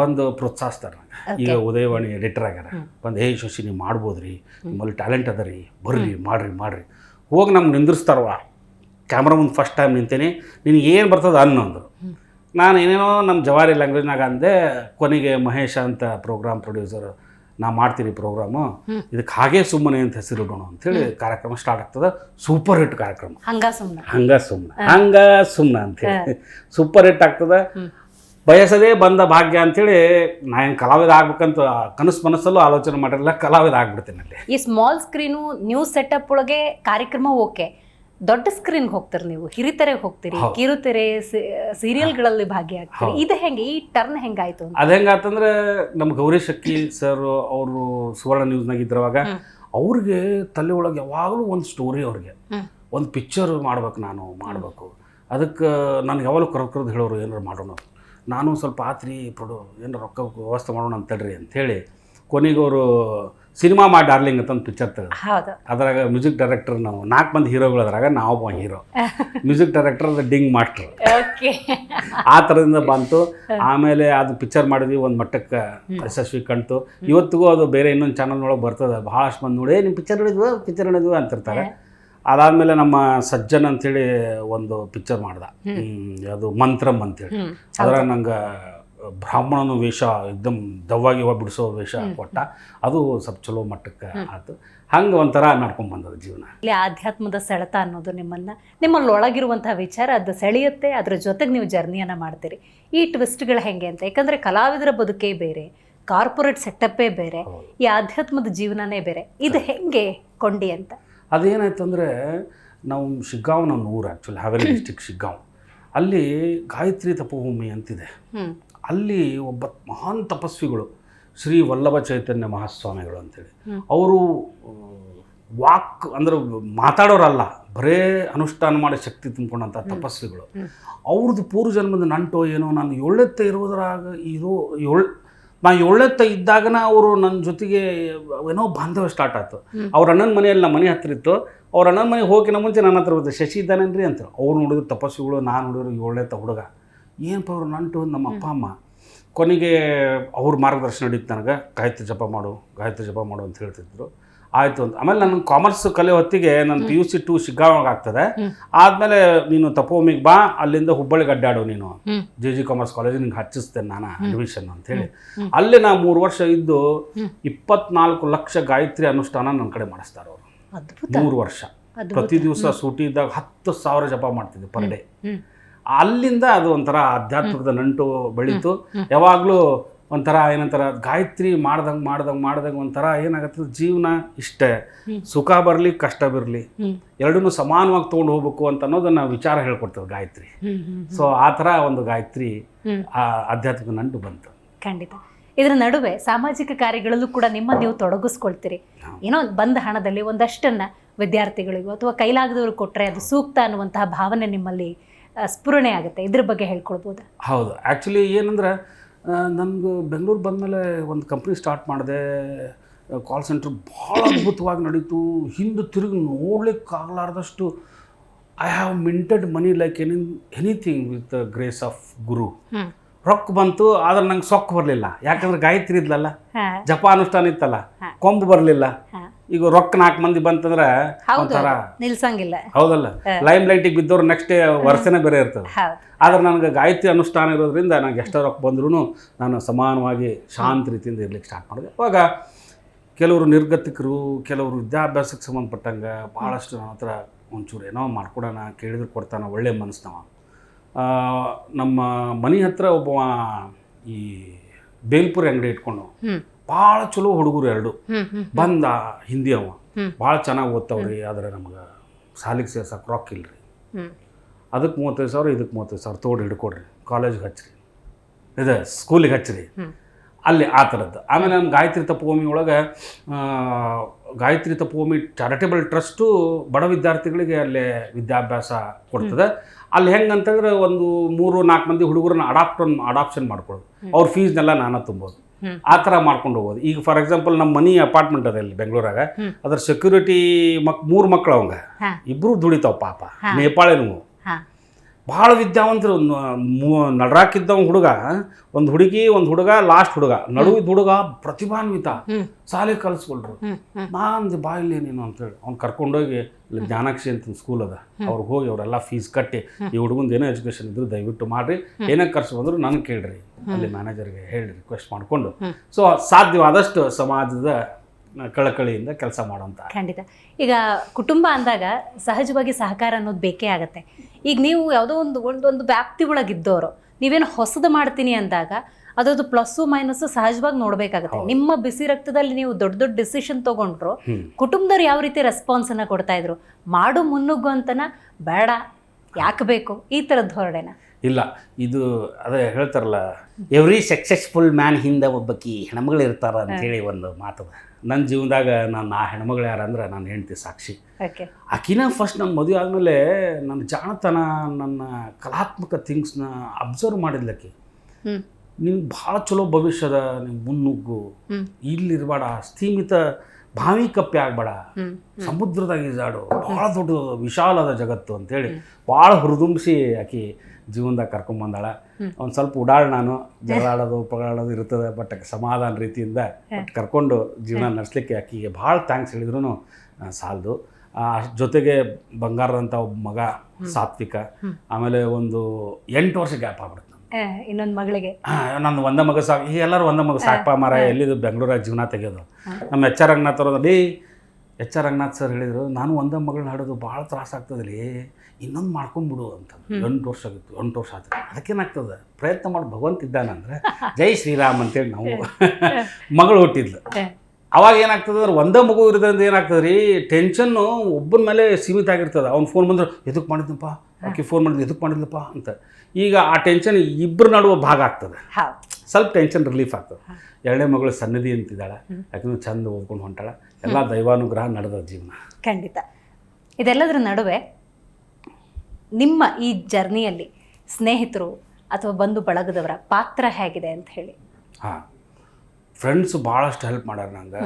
B: ಬಂದು ಪ್ರೋತ್ಸಾಹಿಸ್ತಾರೆ ನಂಗೆ ಈಗ ಉದಯವಾಣಿ ಎಡಿಟರ್ ಆಗ್ಯಾರ. ಬಂದು ಹೇ ಶಶಿ ನೀವು ಮಾಡ್ಬೋದ್ರಿ? ನಿಮ್ಮಲ್ಲಿ ಟ್ಯಾಲೆಂಟ್ ಅದ ರೀ ಬರ್ರಿ ಮಾಡ್ರಿ ಮಾಡ್ರಿ. ಹೋಗಿ ನಮ್ಗೆ ನಿಂದಿರ್ಸ್ತಾರವ ಕ್ಯಾಮ್ರಾ ಮುಂದೆ ಫಸ್ಟ್ ಟೈಮ್ ನಿಂತೀನಿ. ನಿನಗೆ ಏನು ಬರ್ತದೆ ಅನ್ನು ಅಂದರು. ನಾನು ಏನೇನೋ ನಮ್ಮ ಜವಾರಿ ಲ್ಯಾಂಗ್ವೇಜ್ನಾಗ ಅಂದೆ ಕೊನೆಗೆ ಮಹೇಶ ಅಂತ ಪ್ರೋಗ್ರಾಮ್ ಪ್ರೊಡ್ಯೂಸರ್ ನಾ ಮಾಡ್ತೀನಿ ಪ್ರೋಗ್ರಾಮು ಇದಕ್ಕೆ ಹಾಗೆ ಸುಮ್ಮನೆ ಅಂತ ಹೆಸರಿಡೋಣ ಅಂಥೇಳಿ ಕಾರ್ಯಕ್ರಮ ಸ್ಟಾರ್ಟ್ ಆಗ್ತದೆ. ಸೂಪರ್ ಹಿಟ್ ಕಾರ್ಯಕ್ರಮ.
A: ಹಂಗ ಸುಮ್ಮನೆ
B: ಹಂಗ ಸುಮ್ಮನೆ ಹಂಗ ಸುಮ್ಮನೆ ಅಂತೇಳಿ ಸೂಪರ್ ಹಿಟ್ ಆಗ್ತದೆ. ಬಯಸದೇ ಬಂದ ಭಾಗ್ಯ ಅಂತೇಳಿ ನಾ ಏನು ಕಲಾವಿದ ಆಗ್ಬೇಕಂತ ಕನಸು ಮನಸ್ಸಲ್ಲೂ ಆಲೋಚನೆ ಮಾಡಿರಲಿಲ್ಲ ಕಲಾವಿದ ಆಗ್ಬಿಡ್ತೀನಿ ಅಲ್ಲಿ.
A: ಈ ಸ್ಮಾಲ್ ಸ್ಕ್ರೀನು ನ್ಯೂಸ್ ಸೆಟಪ್ ಒಳಗೆ ಕಾರ್ಯಕ್ರಮ ಓಕೆ. ದೊಡ್ಡ ಸ್ಕ್ರೀನ್ಗೆ ಹೋಗ್ತಾರೆ ನೀವು ಹಿರಿತೆರೆಗೆ ಹೋಗ್ತೀರಿ ಕಿರುತೆರೆ ಸೀರಿಯಲ್ಗಳಲ್ಲಿ ಭಾಗಿಯಾಗ್ತೀರಿ. ಇದು ಹೆಂಗೆ ಈ ಟರ್ನ್ ಹೆಂಗಾಯ್ತು
B: ಅದು ಹೆಂಗಾತಂದ್ರೆ ನಮ್ಮ ಗೌರಿ ಶಕ್ಕಿ ಸರ್ ಅವರು ಸುವರ್ಣ ನ್ಯೂಸ್ನಾಗ ಇದ್ರವಾಗ ಅವ್ರಿಗೆ ತಲೆ ಒಳಗೆ ಯಾವಾಗಲೂ ಒಂದು ಸ್ಟೋರಿ ಅವ್ರಿಗೆ. ಒಂದು ಪಿಕ್ಚರ್ ಮಾಡ್ಬೇಕು ನಾನು ಮಾಡಬೇಕು. ಅದಕ್ಕೆ ನನಗೆ ಯಾವಾಗಲೂ ಕರ್ಕರ್ದು ಹೇಳೋರು ಏನಾರು ಮಾಡೋಣ ನಾನು ಸ್ವಲ್ಪ ಆತ್ರಿ ಪ್ರೊಡು ಏನು ರೊಕ್ಕ ವ್ಯವಸ್ಥೆ ಮಾಡೋಣ ಅಂತೇಳ್ರಿ ಅಂಥೇಳಿ ಕೊನೆಗೆ ಅವರು ಸಿನಿಮಾ ಮಾ ಡಾರ್ಲಿಂಗ್ ಅಂತ ಒಂದು ಪಿಕ್ಚರ್ ತೆಗೆದು
A: ಹೌದು.
B: ಅದ್ರಾಗ ಮ್ಯೂಸಿಕ್ ಡೈರೆಕ್ಟರ್ ನಾವು ನಾಲ್ಕು ಮಂದಿ ಹೀರೋಗಳು ಅದ್ರಾಗ ನಾವು ಹೀರೋ ಮ್ಯೂಸಿಕ್ ಡೈರೆಕ್ಟರ್ ಡಿಂಗ್ ಮಾಸ್ಟರ್
A: ಓಕೆ
B: ಆ ಥರದಿಂದ ಬಂತು. ಆಮೇಲೆ ಅದು ಪಿಕ್ಚರ್ ಮಾಡಿದ್ವಿ ಒಂದು ಮಟ್ಟಕ್ಕೆ ಯಶಸ್ವಿ ಕಣ್ತು ಇವತ್ತಿಗೂ ಅದು ಬೇರೆ ಇನ್ನೊಂದು ಚಾನಲ್ನೊಳಗೆ ಬರ್ತದೆ ಭಾಳಷ್ಟು ಮಂದಿ ನೋಡಿ "ಏ, ನಿಮ್ಮ ಪಿಕ್ಚರ್ ನೋಡಿದ್ವಿ? ಪಿಕ್ಚರ್ ನೋಡಿದ್ವಿ? ಅಂತಿರ್ತಾರೆ. ಅದಾದಮೇಲೆ ನಮ್ಮ ಸಜ್ಜನ್ ಅಂತೇಳಿ ಒಂದು ಪಿಕ್ಚರ್ ಮಾಡ್ದ. ಅದು ಮಂತ್ರಮ್ ಅಂತೇಳಿ. ಅದ್ರಾಗ ನಂಗೆ ಬ್ರಾಹ್ಮಣನ ವೇಷ ಎಕ್ದಮ್ ದವ್ವಾಗಿ ಹೋಗಿ ಬಿಡಿಸೋ ವೇಷ ಕೊಟ್ಟ. ಅದು ಸ್ವಲ್ಪ ಚಲೋ ಮಟ್ಟಕ್ಕೆ ಆಯ್ತು ಹಂಗೆ ಒಂಥರ ನಡ್ಕೊಂಡು ಬಂದದ ಜೀವನ.
A: ಇಲ್ಲಿ ಆಧ್ಯಾತ್ಮದ ಸೆಳೆತ ಅನ್ನೋದು ನಿಮ್ಮನ್ನ. ನಿಮ್ಮಲ್ಲಿ ಒಳಗಿರುವಂತಹ ವಿಚಾರ ಅದು ಸೆಳೆಯುತ್ತೆ. ಅದ್ರ ಜೊತೆಗೆ ನೀವು ಜರ್ನಿಯನ್ನ ಮಾಡ್ತೀರಿ. ಈ ಟ್ವಿಸ್ಟ್ಗಳು ಹೆಂಗೆ ಅಂತ. ಯಾಕಂದ್ರೆ ಕಲಾವಿದರ ಬದುಕೇ ಬೇರೆ ಕಾರ್ಪೊರೇಟ್ ಸೆಟಪ್ಪೇ ಬೇರೆ ಈ ಆಧ್ಯಾತ್ಮದ ಜೀವನನೇ ಬೇರೆ. ಇದು ಹೆಂಗೆ ಕೊಂಡಿ ಅಂತ?
B: ಅದೇನಾಯ್ತು ಅಂದರೆ ನಾವು ಶಿಗ್ಗಾಂವ್ ನಮ್ಮ ಊರು ಆ್ಯಕ್ಚುಲಿ ಹಾವೇರಿ ಡಿಸ್ಟಿಕ್ ಶಿಗ್ಗಾಂವ್. ಅಲ್ಲಿ ಗಾಯತ್ರಿ ತಪೋಭೂಮಿ ಅಂತಿದೆ. ಅಲ್ಲಿ ಒಬ್ಬ ಮಹಾನ್ ತಪಸ್ವಿಗಳು ಶ್ರೀ ವಲ್ಲಭ ಚೈತನ್ಯ ಮಹಾಸ್ವಾಮಿಗಳು ಅಂತೇಳಿ. ಅವರು ವಾಕ್ ಅಂದ್ರೆ ಮಾತಾಡೋರಲ್ಲ ಬರೇ ಅನುಷ್ಠಾನ ಮಾಡಿ ಶಕ್ತಿ ತುಂಬಿಕೊಂಡಂಥ ತಪಸ್ವಿಗಳು. ಅವ್ರದ್ದು ಪೂರ್ವಜನ್ಮದ ನಂಟೋ ಏನೋ ನಾನು ಏಳೆತ್ತ ಇರೋದ್ರಾಗ ಇರೋ ಏಳ್ ನಾ ಏಳತ್ತ ಇದ್ದಾಗನ ಅವರು ನನ್ನ ಜೊತೆಗೆ ಏನೋ ಬಾಂಧವ್ಯ ಸ್ಟಾರ್ಟ್ ಆಯ್ತು. ಅವ್ರ ಅಣ್ಣನ ಮನೆಯಲ್ಲಿ ನಮ್ಮ ಮನೆ ಹತ್ರ ಇತ್ತು. ಅವ್ರ ಅಣ್ಣನ ಮನೆಗೆ ಹೋಗಿನ ಮುಂಚೆ ನನ್ನ ಹತ್ರ ಬಂದೆ ಶಶಿ ಇದ್ದಾನೇನ್ರಿ? ಅಂತ ಅವ್ರು ನೋಡಿದ್ರು ತಪಸ್ವಿಗಳು ನಾನು ನೋಡಿದ್ರು ಏಳತ್ತ ಹುಡುಗ. ಏನಪ್ಪ ಅವ್ರು ನಂಟು? ನಮ್ಮ ಅಪ್ಪ ಅಮ್ಮ. ಕೊನೆಗೆ ಅವ್ರ ಮಾರ್ಗದರ್ಶನ ನಡೀತು ನನಗೆ. ಗಾಯತ್ರಿ ಜಪ ಮಾಡು ಗಾಯತ್ರಿ ಜಪ ಮಾಡು ಅಂತ ಹೇಳ್ತಿದ್ರು. ಆಯಿತು ಅಂತ. ಆಮೇಲೆ ನನ್ನ ಕಾಮರ್ಸ್ ಕಲೆ ಹೊತ್ತಿಗೆ ನನ್ನ P U C to Shiggaon ಆಗ್ತದೆ. ಆದಮೇಲೆ ನೀನು ತಪೋಮಿಗೆ ಬಾ ಅಲ್ಲಿಂದ ಹುಬ್ಬಳ್ಳಿಗೆ ಅಡ್ಡಾಡು ನೀನು. ಜೆ ಜಿ ಕಾಮರ್ಸ್ ಕಾಲೇಜ್ ನಿಂಗೆ ಹಚ್ಚಿಸ್ತೇನೆ ನಾನು ಅಡ್ಮಿಷನ್ ಅಂತೇಳಿ ಅಲ್ಲಿ ನಾ ಮೂರು ವರ್ಷ ಇದ್ದು ಇಪ್ಪತ್ನಾಲ್ಕು ಲಕ್ಷ ಗಾಯತ್ರಿ ಅನುಷ್ಠಾನ ನನ್ನ ಕಡೆ ಮಾಡಿಸ್ತಾರೆ ಅವರು. ಮೂರು ವರ್ಷ. ಪ್ರತಿ ದಿವಸ ಸೂಟಿ ಇದ್ದಾಗ ಹತ್ತು ಸಾವಿರ ಜಪ ಮಾಡ್ತಿದ್ದೆ ಪರ್ ಡೇ. ಅಲ್ಲಿಂದ ಅದು ಒಂಥರ ಆಧ್ಯಾತ್ಮಿಕದ ನಂಟು ಬೆಳೀತು. ಯಾವಾಗಲೂ ಒಂಥರ ಏನಂತಾರ ಗಾಯತ್ರಿ ಮಾಡ್ದಂಗೆ ಮಾಡ್ದಂಗೆ ಮಾಡ್ದಂಗೆ ಒಂಥರ ಏನಾಗತ್ತೆ ಜೀವನ ಇಷ್ಟೇ. ಸುಖ ಬರಲಿ ಕಷ್ಟ ಬರಲಿ. ಎರಡನ್ನೂ ಸಮಾನವಾಗಿ ತೊಗೊಂಡು ಹೋಗ್ಬೇಕು ಅಂತ ಅನ್ನೋದನ್ನ ವಿಚಾರ ಹೇಳ್ಕೊಡ್ತದೆ ಗಾಯತ್ರಿ. ಸೊ ಆ ಥರ ಒಂದು ಗಾಯತ್ರಿ ಆ ಆಧ್ಯಾತ್ಮಿಕ ನಂಟು ಬಂತು.
A: ಖಂಡಿತ. ಇದರ ನಡುವೆ ಸಾಮಾಜಿಕ ಕಾರ್ಯಗಳಲ್ಲೂ ಕೂಡ ನಿಮ್ಮ ನೀವು ತೊಡಗಿಸ್ಕೊಳ್ತೀರಿ. ಏನೋ ಬಂದ ಹಣದಲ್ಲಿ ಒಂದಷ್ಟನ್ನ ವಿದ್ಯಾರ್ಥಿಗಳಿಗೂ ಅಥವಾ ಕೈಲಾಗದವ್ರು ಕೊಟ್ಟರೆ ಅದು ಸೂಕ್ತ ಅನ್ನುವಂತಹ ಭಾವನೆ ನಿಮ್ಮಲ್ಲಿ ಸ್ಫುರಣೆ ಆಗುತ್ತೆ. ಇದ್ರ ಬಗ್ಗೆ ಹೇಳ್ಕೊಳ್ಬೋದು?
B: ಹೌದು. ಆ್ಯಕ್ಚುಲಿ ಏನಂದ್ರೆ ನನಗೆ ಬೆಂಗಳೂರು ಬಂದಮೇಲೆ ಒಂದು ಕಂಪ್ನಿ ಸ್ಟಾರ್ಟ್ ಮಾಡಿದೆ. ಕಾಲ್ ಸೆಂಟ್ರ್ ಭಾಳ ಅದ್ಭುತವಾಗಿ ನಡೀತು. ಹಿಂದೆ ತಿರುಗಿ ನೋಡ್ಲಿಕ್ಕಾಗಲಾರ್ದಷ್ಟು I have minted money like any anything with grace of ಗುರು ರೊಕ್ಕ ಬಂತು ಆದ್ರೆ ನಂಗೆ ಸೊಕ್ಕ ಬರಲಿಲ್ಲ. ಯಾಕಂದ್ರೆ ಗಾಯತ್ರಿ ಇದ್ಲಲ್ಲ ಜಪಾ ಅನುಷ್ಠಾನ ಇತ್ತಲ್ಲ. ಕೊಂಬು ಬರಲಿಲ್ಲ. ಈಗ ರೊಕ್ಕ ನಾಲ್ಕು ಮಂದಿ ಬಂತಂದ್ರೆ ಒಂಥರ
A: ನಿಲ್ಸಂಗಿಲ್ಲ.
B: ಹೌದಲ್ಲ? ಲೈಮ್ ಲೈಟಿಗೆ ಬಿದ್ದವ್ರು ನೆಕ್ಸ್ಟ್ ವರ್ಷನೇ ಬೇರೆ ಇರ್ತದೆ. ಆದ್ರೆ ನನಗೆ ಗಾಯತ್ರಿ ಅನುಷ್ಠಾನ ಇರೋದ್ರಿಂದ ನನಗೆ ಎಷ್ಟೋ ರೊಕ್ಕ ಬಂದ್ರೂ ನಾನು ಸಮಾನವಾಗಿ ಶಾಂತ ರೀತಿಯಿಂದ ಇರ್ಲಿಕ್ಕೆ ಸ್ಟಾರ್ಟ್ ಮಾಡಿದೆ. ಅವಾಗ ಕೆಲವರು ನಿರ್ಗತಿಕರು ಕೆಲವರು ವಿದ್ಯಾಭ್ಯಾಸಕ್ಕೆ ಸಂಬಂಧಪಟ್ಟಂಗೆ ಭಾಳಷ್ಟು ನನ್ನ ಹತ್ರ ಒಂಚೂರು ಏನೋ ಮಾಡ್ಕೊಡೋಣ ಕೇಳಿದ್ರೆ ಕೊಡ್ತಾನ ಒಳ್ಳೆ ಮನಸ್ಸಿನವ ನಮ್ಮ ಮನೆ ಹತ್ರ ಒಬ್ಬ ಈ ಬೇಲ್ಪುರಿ ಅಂಗಡಿ ಇಟ್ಕೊಂಡು ಭಾಳ ಚಲೋ ಹುಡುಗರು ಎರಡು. ಬಂದ ಹಿಂದಿ ಅವ. ಭಾಳ ಚೆನ್ನಾಗಿ ಓದ್ತಾವ್ರಿ ಆದರೆ ನಮ್ಗೆ ಸಾಲಿಗೆ ಸೇರ್ಸಕ್ಕೆ ರೊಕ್ಕ ಇಲ್ರಿ. ಅದಕ್ಕೆ ಮೂವತ್ತೈದು ಸಾವಿರ ಇದಕ್ಕೆ ಮೂವತ್ತೈದು ಸಾವಿರ ತೋಡಿ ಹಿಡ್ಕೊಡ್ರಿ. ಕಾಲೇಜ್ಗೆ ಹಚ್ಚಿರಿ ಇದು ಸ್ಕೂಲಿಗೆ ಹಚ್ಚಿರಿ. ಅಲ್ಲಿ ಆ ಥರದ್ದು ಆಮೇಲೆ ನಾನು ಗಾಯತ್ರಿ ತಪೋಮಿ ಒಳಗೆ ಗಾಯತ್ರಿ ತಪೋಮಿ ಚಾರಿಟೇಬಲ್ ಟ್ರಸ್ಟು ಬಡ ವಿದ್ಯಾರ್ಥಿಗಳಿಗೆ ಅಲ್ಲಿ ವಿದ್ಯಾಭ್ಯಾಸ ಕೊಡ್ತದೆ. ಅಲ್ಲಿ ಹೆಂಗಂತಂದ್ರೆ ಒಂದು ಮೂರು ನಾಲ್ಕು ಮಂದಿ ಹುಡುಗರನ್ನ ಅಡಾಪ್ಟನ್ ಅಡಾಪ್ಷನ್ ಮಾಡ್ಕೊಳ್ಳೋದು ಅವ್ರ ಫೀಸ್ನೆಲ್ಲ ನಾನು ತುಂಬೋದು. ಆ ಥರ ಮಾಡ್ಕೊಂಡು ಹೋಗೋದು. ಈಗ ಫಾರ್ ಎಕ್ಸಾಂಪಲ್ ನಮ್ಮ ಮನಿ ಅಪಾರ್ಟ್ಮೆಂಟ್ ಅದ ಇಲ್ಲಿ ಬೆಂಗಳೂರಾಗ. ಅದ್ರ ಸೆಕ್ಯೂರಿಟಿ ಮಕ್ ಮೂರು ಮಕ್ಳು ಅವಂಗ. ಇಬ್ರು ದುಡಿತಾವ ಪಾಪ. ನೇಪಾಳಿನೂ ಭಾಳ ವಿದ್ಯಾವಂತರು ನಡರಾಕಿದ್ದವ ಹುಡುಗ ಒಂದು ಹುಡುಗಿ ಒಂದು ಹುಡುಗ ಲಾಸ್ಟ್ ಹುಡುಗ. ನಡುವಿದ ಹುಡುಗ ಪ್ರತಿಭಾನ್ವಿತ.
A: ಸಾಲೆ
B: ಶಾಲೆ ಕಲಿಸ್ಕೊಳ್ರು. ನಾನು ಬಾಯಿಲಿ ನೀನು ಅಂತೇಳಿ. ಅವ್ನು ಕರ್ಕೊಂಡೋಗಿ ಇಲ್ಲಿ ಜ್ಞಾನಾಕ್ಷಿ ಅಂತ ಸ್ಕೂಲ್ ಅದ. ಅವ್ರಿಗೆ ಹೋಗಿ ಅವರೆಲ್ಲ ಫೀಸ್ ಕಟ್ಟಿ ಈ ಹುಡುಗಂದು ಏನೋ ಎಜುಕೇಶನ್ ಇದ್ರು ದಯವಿಟ್ಟು ಮಾಡಿರಿ. ಏನೇ ಖರ್ಚು ಬಂದರೂ ನನಗೆ ಕೇಳ್ರಿ. ಅಲ್ಲಿ ಮ್ಯಾನೇಜರ್ಗೆ ಹೇಳಿ ರಿಕ್ವೆಸ್ಟ್ ಮಾಡಿಕೊಂಡು. ಸೊ ಸಾಧ್ಯವಾದಷ್ಟು ಸಮಾಜದ ಕಳಕಳಿಯಿಂದ ಕೆಲಸ ಮಾಡೋಂಥ
A: ಖಂಡಿತ. ಈಗ ಕುಟುಂಬ ಅಂದಾಗ ಸಹಜವಾಗಿ ಸಹಕಾರ ಅನ್ನೋದು ಬೇಕೇ ಆಗತ್ತೆ. ಈಗ ನೀವು ಯಾವುದೋ ಒಂದು ಒಂದೊಂದು ವ್ಯಾಪ್ತಿ ಒಳಗಿದ್ದವರು ನೀವೇನು ಹೊಸದು ಮಾಡ್ತೀನಿ ಅಂದಾಗ ಅದರದ್ದು ಪ್ಲಸ್ಸು ಮೈನಸ್ಸು ಸಹಜವಾಗಿ ನೋಡಬೇಕಾಗುತ್ತೆ. ನಿಮ್ಮ ಬಿಸಿ ರಕ್ತದಲ್ಲಿ ನೀವು ದೊಡ್ಡ ದೊಡ್ಡ ಡಿಸಿಷನ್ ತೊಗೊಂಡ್ರು. ಕುಟುಂಬದವ್ರು ಯಾವ ರೀತಿ ರೆಸ್ಪಾನ್ಸನ್ನು ಕೊಡ್ತಾ ಇದ್ರು? ಮಾಡು ಮುನ್ನುಗ್ಗು ಅಂತನ ಬೇಡ ಯಾಕೆ ಬೇಕು? ಈ ಥರದ ಧೋರಣೆನ.
B: ಇಲ್ಲ ಇದು ಅದೇ ಹೇಳ್ತಾರಲ್ಲ ಎವ್ರಿ ಸಕ್ಸಸ್ಫುಲ್ ಮ್ಯಾನ್ ಹಿಂದೆ ಒಬ್ಬಕಿ ಹೆಣ್ಮಗಳು ಇರ್ತಾರ ಅಂತೇಳಿ ಒಂದು ಮಾತದ ನನ್ನ ಜೀವನದಾಗ ನಾನು ಆ ಹೆಣ್ಮಗಳು ಯಾರಂದ್ರೆ ನಾನು ಹೆಂಡತಿ ಸಾಕ್ಷಿ. ಆಕಿನ ಫಸ್ಟ್ ನನ್ನ ಮದುವೆ ಆದಮೇಲೆ ನನ್ನ ಜಾಣತನ ನನ್ನ ಕಲಾತ್ಮಕ ಥಿಂಗ್ಸ್ನ ಅಬ್ಸರ್ವ್ ಮಾಡಿದ್ಲಕ್ಕಿ. ನಿಮ್ಗೆ ಭಾಳ ಚಲೋ ಭವಿಷ್ಯದ ನಿಮ್ಮ ಮುನ್ನುಗ್ಗು. ಇಲ್ಲಿರ್ಬೇಡ ಸ್ಥೀಮಿತ ಭಾವಿ ಕಪ್ಪೆ ಆಗ್ಬೇಡ. ಸಮುದ್ರದಾಗ ಈಜಾಡು ಭಾಳ ದೊಡ್ಡ ವಿಶಾಲದ ಜಗತ್ತು ಅಂತೇಳಿ ಭಾಳ ಹುರಿದುಂಬಿಸಿ ಆಕಿ ಜೀವನದಾಗ ಕರ್ಕೊಂಬಂದಾಳ. ಒಂದು ಸ್ವಲ್ಪ ಉಡಾಳ್ ನಾನು. ಜಗಳಾಡೋದು ಪಗಳಾಡೋದು ಇರ್ತದೆ ಬಟ್ ಸಮಾಧಾನ ರೀತಿಯಿಂದ ಕರ್ಕೊಂಡು ಜೀವನ ನಡೆಸ್ಲಿಕ್ಕೆ ಆಕಿಗೆ ಭಾಳ ಥ್ಯಾಂಕ್ಸ್ ಹೇಳಿದ್ರು ಸಾಲದು. ಜೊತೆಗೆ ಬಂಗಾರದಂಥ ಒಬ್ಬ ಮಗ ಸಾತ್ವಿಕ. ಆಮೇಲೆ ಒಂದು ಎಂಟು ವರ್ಷ ಗ್ಯಾಪ್ ಆಗ್ಬಿಡುತ್ತೆ
A: ಇನ್ನೊಂದು ಮಗಳಿಗೆ.
B: ನಂದು ಒಂದ ಮಗ ಸಾಕು ಎಲ್ಲರೂ ಒಂದ ಮಗ ಸಾಕಪ್ಪ ಮರ ಎಲ್ಲಿದು ಬೆಂಗಳೂರಾಗ ಜೀವನ ತೆಗೆಯೋದು. ನಮ್ಮ ಎಚ್ ಆರ್ ರಂಗನಾಥ್ ಅವ್ರದ್ದು ಎಚ್ ಆರ್ ರಂಗನಾಥ್ ಸರ್ ಹೇಳಿದರು ನಾನು ಒಂದೇ ಮಗಳನ್ನ ಹಾಡೋದು ಭಾಳ ತ್ರಾಸ ಆಗ್ತದ್ರಿ ಇನ್ನೊಂದು ಮಾಡ್ಕೊಂಡ್ಬಿಡು ಅಂತ ಎಂಟು ವರ್ಷ ಆಗಿತ್ತು ಎಂಟು ವರ್ಷ ಆಯ್ತು. ಅದಕ್ಕೇನಾಗ್ತದೆ? ಪ್ರಯತ್ನ ಮಾಡಿ ಭಗವಂತ ಇದ್ದಾನಂದ್ರೆ ಜೈ ಶ್ರೀರಾಮ್ ಅಂತೇಳಿ ನಾವು ಮಗಳು ಹುಟ್ಟಿದ್ಲು. ಅವಾಗ ಏನಾಗ್ತದೆ ಅಂದ್ರೆ ಒಂದೇ ಮಗು ಇರೋದ್ರಿಂದ ಏನಾಗ್ತದೆ ರೀ ಟೆನ್ಷನ್ನು ಒಬ್ಬನ ಮೇಲೆ ಸೀಮಿತ ಆಗಿರ್ತದೆ. ಅವ್ನು ಫೋನ್ ಬಂದ್ರೆ ಎದಕ್ಕೆ ಮಾಡಿದ್ನಪ್ಪ? ಆಕೆ ಫೋನ್ ಮಾಡಿದ್ರು ಎದಕ್ಕೆ ಮಾಡಿದ್ಲಪ್ಪ? ಅಂತ. ಈಗ ಆ ಟೆನ್ಷನ್ ಇಬ್ಬರು ನಡುವ ಭಾಗ ಆಗ್ತದೆ. ಸ್ವಲ್ಪ ಟೆನ್ಷನ್ ರಿಲೀಫ್ ಆಗ್ತದೆ. ಎರಡನೇ ಮಗಳು ಸನ್ನದಿ ಅಂತಿದ್ದಾಳೆ. ಯಾಕಂದ್ರೆ ಚಂದ ಓದ್ಕೊಂಡು ಹೊಂಟಾಳ. ಎಲ್ಲ ದೈವಾನುಗ್ರಹ ನಡೆದ ಜೀವನ.
A: ಖಂಡಿತ. ಇದೆಲ್ಲದರ ನಡುವೆ ನಿಮ್ಮ ಈ ಜರ್ನಿಯಲ್ಲಿ ಸ್ನೇಹಿತರು ಅಥವಾ ಬಂಧು ಬಳಗದವರ ಪಾತ್ರ ಹೇಗಿದೆ ಅಂತ ಹೇಳಿ.
B: ಹಾಂ. ಫ್ರೆಂಡ್ಸ್ ಭಾಳಷ್ಟು ಹೆಲ್ಪ್ ಮಾಡ್ಯಾರ ನಂಗೆ.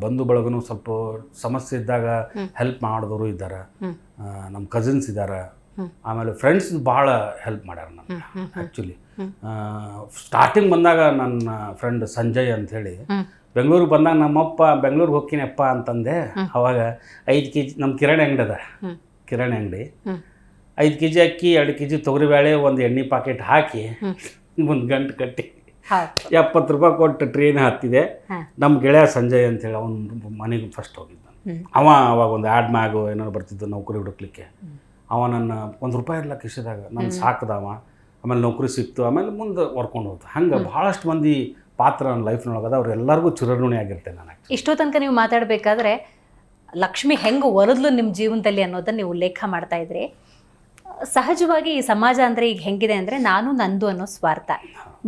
B: ಬಂಧು ಬಳಗನು ಸ್ವಲ್ಪ ಸಮಸ್ಯೆ ಇದ್ದಾಗ ಹೆಲ್ಪ್ ಮಾಡಿದವರು ಇದ್ದಾರೆ. ನಮ್ಮ ಕಸಿನ್ಸ್ ಇದ್ದಾರೆ. ಆಮೇಲೆ ಫ್ರೆಂಡ್ಸ್ ಭಾಳ ಹೆಲ್ಪ್ ಮಾಡ್ಯಾರ ನಮ್ಗೆ ಆ್ಯಕ್ಚುಲಿ ಸ್ಟಾರ್ಟಿಂಗ್ ಬಂದಾಗ ನನ್ನ ಫ್ರೆಂಡ್ ಸಂಜಯ್ ಅಂಥೇಳಿ ಬೆಂಗಳೂರಿಗೆ ಬಂದಾಗ ನಮ್ಮಪ್ಪ ಬೆಂಗಳೂರಿಗೆ ಹೋಗ್ತೀನಪ್ಪ ಅಂತಂದೆ ಅವಾಗ ಐದು ಕೆ ಜಿ ನಮ್ಮ ಕಿರಾಣಿ ಅಂಗಡಿ ಅದ ಕಿರಾಣಿ ಅಂಗಡಿ. ಐದು ಕೆ ಜಿ ಅಕ್ಕಿ ಎರಡು ಕೆ ಜಿ ತೊಗರಿಬೇಳೆ ಒಂದು ಎಣ್ಣೆ ಪಾಕೆಟ್ ಹಾಕಿ ಒಂದು ಗಂಟು ಕಟ್ಟಿ ಎಪ್ಪತ್ತು ರೂಪಾಯಿ ಕೊಟ್ಟು ಟ್ರೈನ್ ಹತ್ತಿದೆ. ನಮ್ಮ ಗೆಳೆಯ ಸಂಜಯ್ ಅಂತೇಳಿ ಅವನ ಮನೆಗೆ ಫಸ್ಟ್ ಹೋಗಿದ್ದ. ಅವ ಅವಾಗ ಒಂದು ಆ್ಯಡ್ ಮ್ಯಾಗು ಏನಾರು ಬರ್ತಿದ್ದ ನೌಕರಿ ಹುಡುಕ್ಲಿಕ್ಕೆ. ಅವ ನನ್ನ ಒಂದು ರೂಪಾಯಿ ಇರಲ್ಲ ಕಿಶದಾಗ ನಾನು ಸಾಕ್ದವ ಆಮೇಲೆ ನೌಕರಿ ಸಿಕ್ತು ಆಮೇಲೆ ಮುಂದೆ ವರ್ಕೊಂಡು ಹೋಗ್ತು ಹಂಗೆ ಭಾಳಷ್ಟು ಮಂದಿ ಪಾತ್ರ ನನ್ನ ಲೈಫ್ನೊಳಗದ ಅವ್ರೆಲ್ಲರಿಗೂ ಚಿರಋಣಿ ಆಗಿರ್ತೇನೆ ನಾನು.
A: ಇಷ್ಟೋ ತನಕ ನೀವು ಮಾತಾಡಬೇಕಾದ್ರೆ ಲಕ್ಷ್ಮಿ ಹೆಂಗೆ ಒರದ್ಲು ನಿಮ್ಮ ಜೀವನದಲ್ಲಿ ಅನ್ನೋದನ್ನ ನೀವು ಉಲ್ಲೇಖ ಮಾಡ್ತಾ ಇದ್ರಿ. ಸಹಜವಾಗಿ ಈ ಸಮಾಜ ಅಂದರೆ ಈಗ ಹೆಂಗಿದೆ ಅಂದರೆ ನಾನು ನಂದು ಅನ್ನೋ ಸ್ವಾರ್ಥ.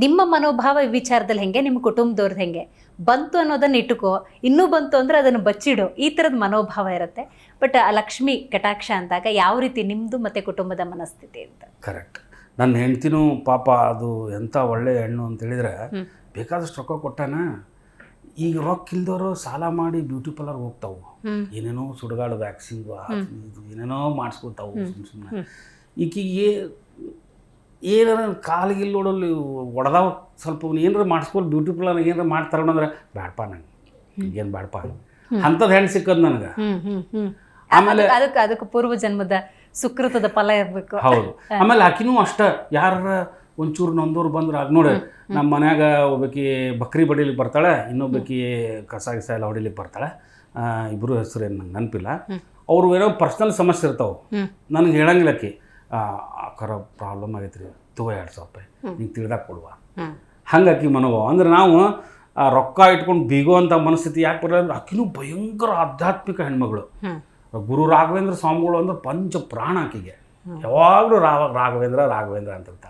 A: ನಿಮ್ಮ ಮನೋಭಾವ ಈ ವಿಚಾರದಲ್ಲಿ ಹೆಂಗೆ ನಿಮ್ಮ ಕುಟುಂಬದವ್ರದ್ದು ಹೆಂಗೆ? ಬಂತು ಅನ್ನೋದನ್ನ ಇಟ್ಟುಕೋ ಇನ್ನೂ ಬಂತು ಅಂದರೆ ಅದನ್ನು ಬಚ್ಚಿಡು. ಈ ಥರದ ಮನೋಭಾವ ಇರುತ್ತೆ. ಬಟ್ ಆ ಲಕ್ಷ್ಮಿ ಕಟಾಕ್ಷ ಅಂದಾಗ ಯಾವ ರೀತಿ ನಿಮ್ಮದು ಮತ್ತು ಕುಟುಂಬದ ಮನಸ್ಥಿತಿ ಅಂತ?
B: ಕರೆಕ್ಟ್ ನನ್ನ ಹೆಂಡ್ತಿನೂ ಪಾಪ ಅದು ಎಂಥ ಒಳ್ಳೆಯ ಹೆಣ್ಣು ಅಂತೇಳಿದರೆ ಬೇಕಾದಷ್ಟು ರೊಕ್ಕ ಕೊಟ್ಟಾನ. ಈಗ ರೊಕ್ಕ ಇಲ್ದವರು ಸಾಲ ಮಾಡಿ ಬ್ಯೂಟಿ ಪಾರ್ಲರ್ ಹೋಗ್ತಾವು. ಏನೇನೋ ಸುಡುಗಾಡು ವ್ಯಾಕ್ಸಿನ್ ಇದು ಏನೇನೋ ಮಾಡಿಸ್ಕೊತಾವು ಸುಮ್ಮನೆ ಸುಮ್ಮನೆ ಈಕಿಗೆ ಏನಾರ ಕಾಲಿಗೆ ನೋಡಲ್ಲಿ ಒಡೆದಾವ ಸ್ವಲ್ಪ ಏನಾರ ಮಾಡಿಸ್ಕೊಂಡು ಬ್ಯೂಟಿ ಪಾರ್ಲರ್ ಏನಾರ ಮಾಡ್ತಾರೆ ಅಂದ್ರೆ ಬ್ಯಾಡಪ್ಪ ನಂಗೆ. ಈಗೇನು ಬ್ಯಾಡಪ್ಪ ಅಂಥದ್ದು ಹೆಣ್ಣು ಸಿಕ್ಕದು ನನಗೆ. ಆಮೇಲೆ
A: ಅದಕ್ಕೆ ಅದಕ್ಕೆ ಪೂರ್ವ ಜನ್ಮದ ಸುಕೃತದ ಫಲ ಇರಬೇಕು.
B: ಹೌದು. ಆಮೇಲೆ ಆಕಿನೂ ಅಷ್ಟ. ಯಾರ ಒಂಚೂರು ನೊಂದೂರು ಬಂದ್ರೆ ಆಗ ನೋಡಿ ನಮ್ಮ ಮನ್ಯಾಗ ಒಬ್ಬಕಿ ಬಕ್ರಿ ಬಡಿಲಿಕ್ಕೆ ಬರ್ತಾಳೆ ಇನ್ನೊಬ್ಬಾಕಿ ಕಸ ಗಿಸ ಎಲ್ಲ ಹೊಡಿಲಿಕ್ಕೆ ಬರ್ತಾಳೆ. ಇಬ್ಬರು ಹೆಸರು ಏನು ನಂಗೆ ನೆನಪಿಲ್ಲ. ಅವ್ರು ಏನೋ ಪರ್ಸ್ನಲ್ ಸಮಸ್ಯೆ ಇರ್ತಾವೆ. ನನಗೆ ಹೇಳಂಗಿಲ್ಲ ಆಕಿ ಆ, ಆ ಕರ ಪ್ರಾಬ್ಲಮ್ ಆಗೈತೆ ರೀ ತಗೋ ಎರಡು ಸಾವಿರ ರೂಪಾಯಿ. ನಿಂಗೆ ತಿಳಿದಾಗ ಕೊಡುವ. ಹಂಗಾಕಿ ಮನೋಭಾವ. ಅಂದ್ರೆ ನಾವು ರೊಕ್ಕ ಇಟ್ಕೊಂಡು ಬೀಗೋ ಅಂತ ಮನಸ್ಥಿತಿ ಯಾಕೆ ಬರಲ್ಲ ಅಂದ್ರೆ ಆಕಿನೂ ಭಯಂಕರ ಆಧ್ಯಾತ್ಮಿಕ ಹೆಣ್ಮಗಳು. ಗುರು ರಾಘವೇಂದ್ರ ಸ್ವಾಮಿಗಳು ಅಂದ್ರೆ ಪಂಚ ಪ್ರಾಣ ಆಕೆಗೆ. ಯಾವಾಗಲೂ ರಾವ ರಾಘವೇಂದ್ರ ರಾಘವೇಂದ್ರ ಅಂತ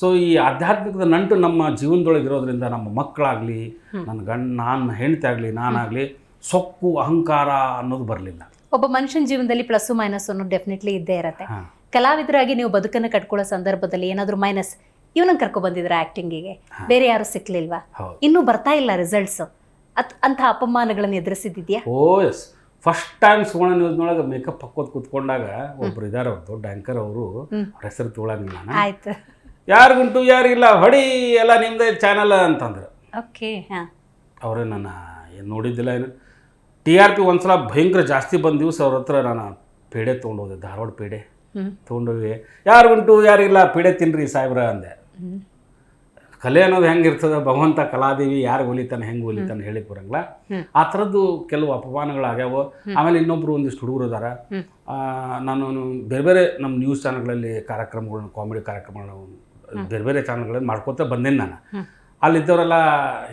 B: ಸೊ ಈ ಆಧ್ಯಾತ್ಮಿಕದ ನಂಟು ನಮ್ಮ ಜೀವನದೊಳಗೆ ಇರೋದ್ರಿಂದ ನಮ್ಮ ಮಕ್ಕಳಾಗಲಿ ನನ್ನ ಗಂಡ ನನ್ನ ಹೆಂಡತಿ ಆಗಲಿ ನಾನಾಗಲಿ ಸೊಕ್ಕು ಅಹಂಕಾರ ಅನ್ನೋದು ಬರಲಿಲ್ಲ.
A: ಒಬ್ಬ ಮನುಷ್ಯನ ಜೀವನದಲ್ಲಿ ಪ್ಲಸ್ ಮೈನಸ್ ಅನ್ನೋದು ಡೆಫಿನೆಟ್ಲಿ ಇದ್ದೇ ಇರುತ್ತೆ. ಕಲಾವಿದರಾಗಿ ನೀವು ಬದುಕನ್ನು ಕಟ್ಕೊಳ್ಳೋ ಸಂದರ್ಭದಲ್ಲಿ ಏನಾದರೂ ಮೈನಸ್ ಇವನನ್ನು ಕರ್ಕೊ ಬಂದಿದ್ರ ಆಕ್ಟಿಂಗಿಗೆ ಬೇರೆ ಯಾರು
B: ಸಿಕ್ಕಲಿಲ್ವಾ
A: ಇನ್ನೂ ಬರ್ತಾ ಇಲ್ಲ ರಿಸಲ್ಟ್ಸ್ ಅತ್ ಅಂಥ ಅಪಮಾನಗಳನ್ನು ಎದುರಿಸಿದ್ಯಾ
B: ಓ ಎಸ್ ಫಸ್ಟ್ ಟೈಮ್ ಸುವರ್ಣ ನ್ಯೂಸ್ನೊಳಗೆ ಮೇಕಪ್ ಹಾಕೋದು ಕುತ್ಕೊಂಡಾಗ ಒಬ್ರು ಇದ್ದಾರೆ ಅವ್ರು ದೊಡ್ಡ ಆ್ಯಂಕರ್ ಅವರು. ಅವ್ರ ಹೆಸರು ತೊಗೊಳಂಗಿಲ್ಲ ನಾನು. ಯಾರಿಗುಂಟು ಯಾರಿಗಿಲ್ಲ ಹೊಡಿ ಎಲ್ಲ ನಿಮ್ಮದೇ ಚಾನಲ್ ಅಂತಂದ್ರು.
A: ಓಕೆ
B: ಅವರೇ ನನ್ನ ಏನು ನೋಡಿದ್ದಿಲ್ಲ ಏನು. ಟಿ ಆರ್ ಪಿ ಒಂದ್ಸಲ ಭಯಂಕರ ಜಾಸ್ತಿ ಬಂದ ದಿವಸ ಅವ್ರ ಹತ್ರ ನಾನು ಪೇಡೆ ತೊಗೊಂಡೋದೆ ಧಾರವಾಡ ಪೇಡೆ. ತೊಗೊಂಡೋಗಿ ಯಾರಿಗುಂಟು ಯಾರಿಲ್ಲ ಪೇಡೆ ತಿನ್ರಿ ಸಾಹೇಬ್ರ ಅಂದೆ. ಕಲೆ ಅನ್ನೋದು ಹೆಂಗಿರ್ತದೆ ಭಗವಂತ ಕಲಾದೇವಿ ಯಾರು ಒಲಿತಾನೆ ಹೆಂಗೆ ಒಲಿತಾನೆ ಹೇಳಿ ಬರಂಗಿಲ್ಲ ಆ ಥರದ್ದು ಕೆಲವು ಅಪಮಾನಗಳಾಗ್ಯಾವ. ಆಮೇಲೆ ಇನ್ನೊಬ್ರು ಒಂದಿಷ್ಟು ಹುಡುಗರು ಅದಾರ ನಾನು ಬೇರೆ ಬೇರೆ ನಮ್ಮ ನ್ಯೂಸ್ ಚಾನಲ್ಗಳಲ್ಲಿ ಕಾರ್ಯಕ್ರಮಗಳನ್ನ ಕಾಮಿಡಿ ಕಾರ್ಯಕ್ರಮಗಳನ್ನ ಬೇರೆ ಬೇರೆ ಚಾನಲ್ಗಳಲ್ಲಿ ಮಾಡ್ಕೋತಾ ಬಂದೇನೆ ನಾನು. ಅಲ್ಲಿದ್ದವರೆಲ್ಲ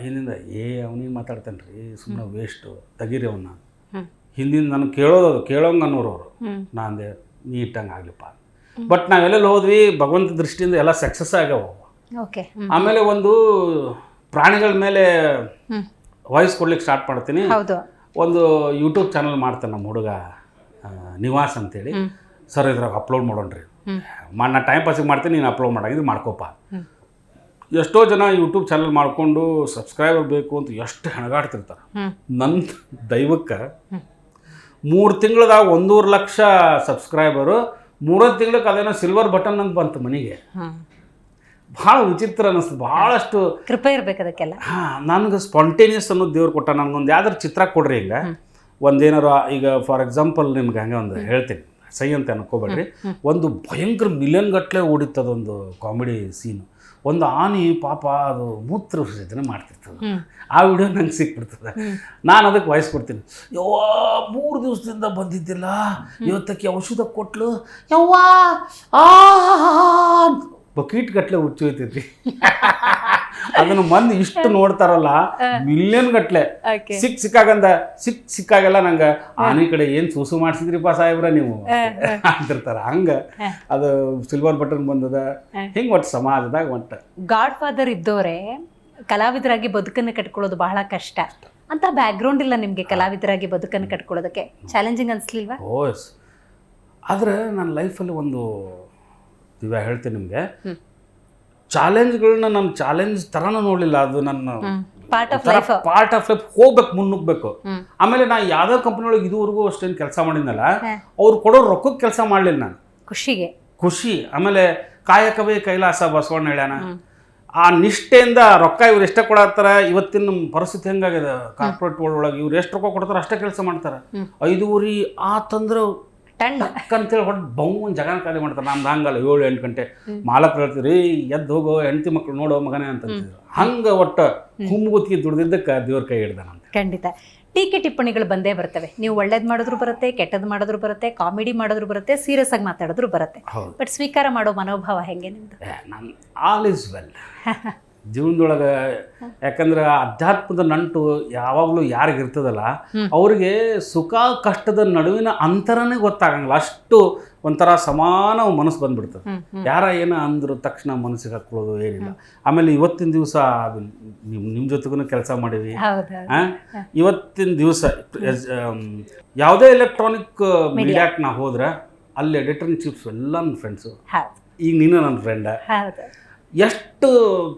B: ಹಿಂದಿಂದ ಏ ಅವನಿಗೆ ಮಾತಾಡ್ತಾನೆ ರೀ ಸುಮ್ಮನೆ ವೇಸ್ಟು ತೆಗೀರಿ ಅವನ್ನ ಹಿಂದಿಂದ ನಾನು ಕೇಳೋದು ಕೇಳೋಂಗೆ ಅನ್ನೋರು ಅವರು ನಾನು ಅಂದೆ ನೀ ಇಟ್ಟಂಗೆ ಆಗ್ಲಿಪ್ಪ. ಬಟ್ ನಾವೆಲ್ಲೆಲ್ಲಿ ಹೋದ್ವಿ ಭಗವಂತ ದೃಷ್ಟಿಯಿಂದ ಎಲ್ಲ ಸಕ್ಸಸ್ ಆಗ್ಯಾವ. ಆಮೇಲೆ ಒಂದು ಪ್ರಾಣಿಗಳ ಮೇಲೆ ವಾಯ್ಸ್ ಕೊಡ್ಲಿಕ್ಕೆ ಸ್ಟಾರ್ಟ್ ಮಾಡ್ತೀನಿ.
A: ಹೌದು.
B: ಒಂದು ಯೂಟ್ಯೂಬ್ ಚಾನಲ್ ಮಾಡ್ತೇನೆ ನಮ್ಮ ಹುಡುಗ ನಿವಾಸ್ ಅಂತೇಳಿ. ಸರ್ ಇದ್ರಾಗ ಅಪ್ಲೋಡ್ ಮಾಡೋಣ್ರಿ. ನಾನು ಟೈಮ್ ಪಾಸಿಗೆ ಮಾಡ್ತೀನಿ ನೀನು ಅಪ್ಲೋಡ್ ಮಾಡಾಗಿದ್ದು ಮಾಡ್ಕೋಪ ಎಷ್ಟೋ ಜನ ಯೂಟ್ಯೂಬ್ ಚಾನಲ್ ಮಾಡಿಕೊಂಡು ಸಬ್ಸ್ಕ್ರೈಬರ್ ಬೇಕು ಅಂತ ಎಷ್ಟು ಹೆಣಗಾಡ್ತಿರ್ತಾರೆ. ನನ್ನ ದೈವಕ್ಕೆ ಮೂರು ತಿಂಗಳದಾಗ ಒಂದೂವರೆ ಲಕ್ಷ ಸಬ್ಸ್ಕ್ರೈಬರು ಮೂರೊಂದು ತಿಂಗ್ಳಕ್ಕೆ ಅದೇನೋ ಸಿಲ್ವರ್ ಬಟನ್ ಅಂತ ಬಂತು ಮನೆಗೆ. ಭಾಳ ವಿಚಿತ್ರ ಅನ್ನಿಸ್ತು ಭಾಳಷ್ಟು
A: ಕೃಪೆ ಇರಬೇಕು ಅದಕ್ಕೆಲ್ಲ
B: ಹಾಂ ನನಗೆ ಸ್ಪಾಂಟೇನಿಯಸ್ ಅನ್ನೋದು ದೇವ್ರು ಕೊಟ್ಟ ನನಗೊಂದು ಯಾವ್ದಾರು ಚಿತ್ರ ಕೊಡ್ರಿ ಹಿಂಗೆ ಒಂದೇನಾರು ಈಗ ಫಾರ್ ಎಕ್ಸಾಂಪಲ್ ನಿಮ್ಗೆ ಹಂಗೆ ಒಂದು ಹೇಳ್ತೀನಿ ಸೈ ಅಂತ ಅನ್ಕೋಬೇಡ್ರಿ ಒಂದು ಭಯಂಕರ ಮಿಲಿಯನ್ ಗಟ್ಟಲೆ ಓಡಿತ್ತದೊಂದು ಕಾಮಿಡಿ ಸೀನು ಒಂದು ಆನೆ ಪಾಪ ಅದು ಮೂತ್ರ ವಿಸರ್ಜನೆ ಮಾಡ್ತಿರ್ತದೆ ಆ ವಿಡಿಯೋ ನಂಗೆ ಸಿಕ್ಬಿಡ್ತದೆ ನಾನು ಅದಕ್ಕೆ ವಾಯ್ಸ್ ಕೊಡ್ತೀನಿ ಯವ್ವಾ ಮೂರು ದಿವಸದಿಂದ ಬಂದಿದ್ದಿಲ್ಲ ಇವತ್ತಕ್ಕೆ ಔಷಧ ಕೊಟ್ಲು ಯವ್ವಾ ಆ ಬಕೀಟ್ ಗಟ್ಲೆ ಹುಚ್ಚು ಹೋಯ್ತೈತಿ ಅದನ್ನ ಮಂದಿ ಇಷ್ಟು ನೋಡ್ತಾರಲ್ಲ ಮಿಲಿಯನ್ ಗಟ್ಲೆ ಸಿಕ್ ಸಿಕ್ಕಾಗಂದ ಸಿಕ್ ಸಿಕ್ಕಾಗೆಲ್ಲ ನಂಗೆ ಆನೆ ಕಡೆ ಏನ್ ಸೂಸು ಮಾಡಿಸಿದ್ರಿಪ್ಪ ಸಾಹೇಬ್ರ ನೀವು? ಅಂತಿರ್ತಾರ. ಹಂಗ ಅದು ಸಿಲ್ವರ್ ಬಟನ್ ಬಂದದ. ಹಿಂಗ್ ಒಟ್ಟು ಸಮಾಜದಾಗ ಒಟ್ಟು?
A: ಗಾಡ್ ಫಾದರ್ ಇದ್ದೋರೆ ಕಲಾವಿದರಾಗಿ ಬದುಕನ್ನು ಕಟ್ಕೊಳ್ಳೋದು ಬಹಳ ಕಷ್ಟ. ಅಂತ ಬ್ಯಾಕ್ಗ್ರೌಂಡ್ ಇಲ್ಲ ನಿಮಗೆ ಕಲಾವಿದರಾಗಿ ಬದುಕನ್ನು ಕಟ್ಕೊಳ್ಳೋದಕ್ಕೆ. ಚಾಲೆಂಜಿಂಗ್ ಅನ್ಸ್ಲಿಲ್ವಾ?
B: ಓಸ್. ಆದ್ರೆ ನನ್ನ ಲೈಫಲ್ಲಿ ಒಂದು ದಿವ್ಯಾ ಹೇಳ್ತೀನಿ ನಿಮಗೆ. ಚಾಲೆಂಜ್ಗಳನ್ನ ನಾನು ಚಾಲೆಂಜ್ ಥರನೂ ನೋಡಲಿಲ್ಲ. ಅದು ನನ್ನ
A: part of life
B: part of life ಹೋಗ್ಬೇಕು ಮುನ್ನುಗ್ಬೇಕು ಆಮೇಲೆ ನಾ ಯಾವ್ದೋ ಕಂಪ್ನಿ ಒಳಗೆ ಇದುವರೆಗೂ ಅಷ್ಟೇನು ಕೆಲಸ ಮಾಡಿದ್ನಲ್ಲ ಅವ್ರು ಕೊಡೋ ರೊಕ್ಕಕ್ಕೆ ಕೆಲಸ ಮಾಡಲಿಲ್ಲ ನಾನು.
A: ಖುಷಿಗೆ.
B: ಖುಷಿ. ಆಮೇಲೆ ಕಾಯಕವೇ ಕೈಲಾಸ ಬಸವಣ್ಣ ಹೇಳ್ಯಾನ. ಆ ನಿಷ್ಠೆಯಿಂದ ರೊಕ್ಕ ಇವ್ರು ಎಷ್ಟೇ ಕೊಡತ್ತಾರ ಇವತ್ತಿನ ಪರಿಸ್ಥಿತಿ ಹೆಂಗಾಗಿದೆ? ಕಾರ್ಪೊರೇಟ್ ಒಳಗೆ ಇವ್ರು ಎಷ್ಟು ರೊಕ್ಕ ಕೊಡ್ತಾರ ಅಷ್ಟೇ ಕೆಲಸ ಮಾಡ್ತಾರೆ. ಐದೂವರೆ ಆತಂದ್ರೆ
A: ಟಣ್ಣ
B: ಅಂತೇಳಿ ಹೊಡೆದು ಬೌ ಒಂದು ಜಗನ ಖಾಲಿ ಮಾಡ್ತಾರೆ. ನಮ್ದು ಹಂಗಲ್ಲ ಏಳು ಎಂಟು ಗಂಟೆ. ಮಾಲಕ್ ಹೇಳ್ತೀರಿ ಎದ್ದು ಹೋಗೋ ಹೆಂಡತಿ ಮಕ್ಕಳು ನೋಡೋ ಮಗನೇ ಅಂತಂತಿದ್ರು ಹಂಗೆ ಒಟ್ಟು ಹುಮ್ಮುಗುತ್ತಿಗೆ ದುಡ್ದಿದ್ದಕ್ಕೆ ದೇವ್ರ ಕೈ ಹಿಡ್ದಾನಂತೆ
A: ಖಂಡಿತ. ಟೀಕೆ ಟಿಪ್ಪಣಿಗಳು ಬಂದೇ ಬರ್ತವೆ. ನೀವು ಒಳ್ಳೇದು ಮಾಡಿದ್ರು ಬರುತ್ತೆ ಕೆಟ್ಟದ್ದು ಮಾಡಿದ್ರು ಬರುತ್ತೆ ಕಾಮಿಡಿ ಮಾಡಿದ್ರು ಬರುತ್ತೆ ಸೀರಿಯಸ್ ಆಗಿ ಮಾತಾಡಿದ್ರು ಬರುತ್ತೆ. ಬಟ್ ಸ್ವೀಕಾರ ಮಾಡೋ ಮನೋಭಾವ ಹೆಂಗೆ ನಿಮ್ದು?
B: ನಾನು ಆಲ್ ಇಸ್ ವೆಲ್ ಜೀವನದೊಳಗೆ ಯಾಕಂದ್ರೆ ಅಧ್ಯಾತ್ಮದ ನಂಟು ಯಾವಾಗಲೂ ಯಾರಿಗೆ ಇರ್ತದಲ್ಲ ಅವ್ರಿಗೆ ಸುಖ ಕಷ್ಟದ ನಡುವಿನ ಅಂತರನೇ ಗೊತ್ತಾಗಂಗಿಲ್ಲ. ಅಷ್ಟು ಒಂಥರ ಸಮಾನ ಮನಸ್ಸು ಬಂದ್ಬಿಡ್ತದೆ. ಯಾರ ಏನ ಅಂದ್ರು ತಕ್ಷಣ ಮನಸ್ಸಿಗೆ ಹಾಕೊಳ್ಳೋದು ಏನಿಲ್ಲ. ಆಮೇಲೆ ಇವತ್ತಿನ ದಿವಸ ನಿಮ್ಮ ನಿಮ್ಮ ಜೊತೆಗೂ ಕೆಲಸ ಮಾಡೀವಿ? ಇವತ್ತಿನ ದಿವಸ ಯಾವುದೇ ಎಲೆಕ್ಟ್ರಾನಿಕ್ ಮೀಡಿಯಾಕ್ ನಾ ಹೋದ್ರೆ ಅಲ್ಲಿ ಎಡಿಟರ್ ಚೀಫ್ಸ್ ಎಲ್ಲ ನನ್ನ ಫ್ರೆಂಡ್ಸು ಈಗ ನೀನು ನನ್ನ ಫ್ರೆಂಡ ಎಷ್ಟು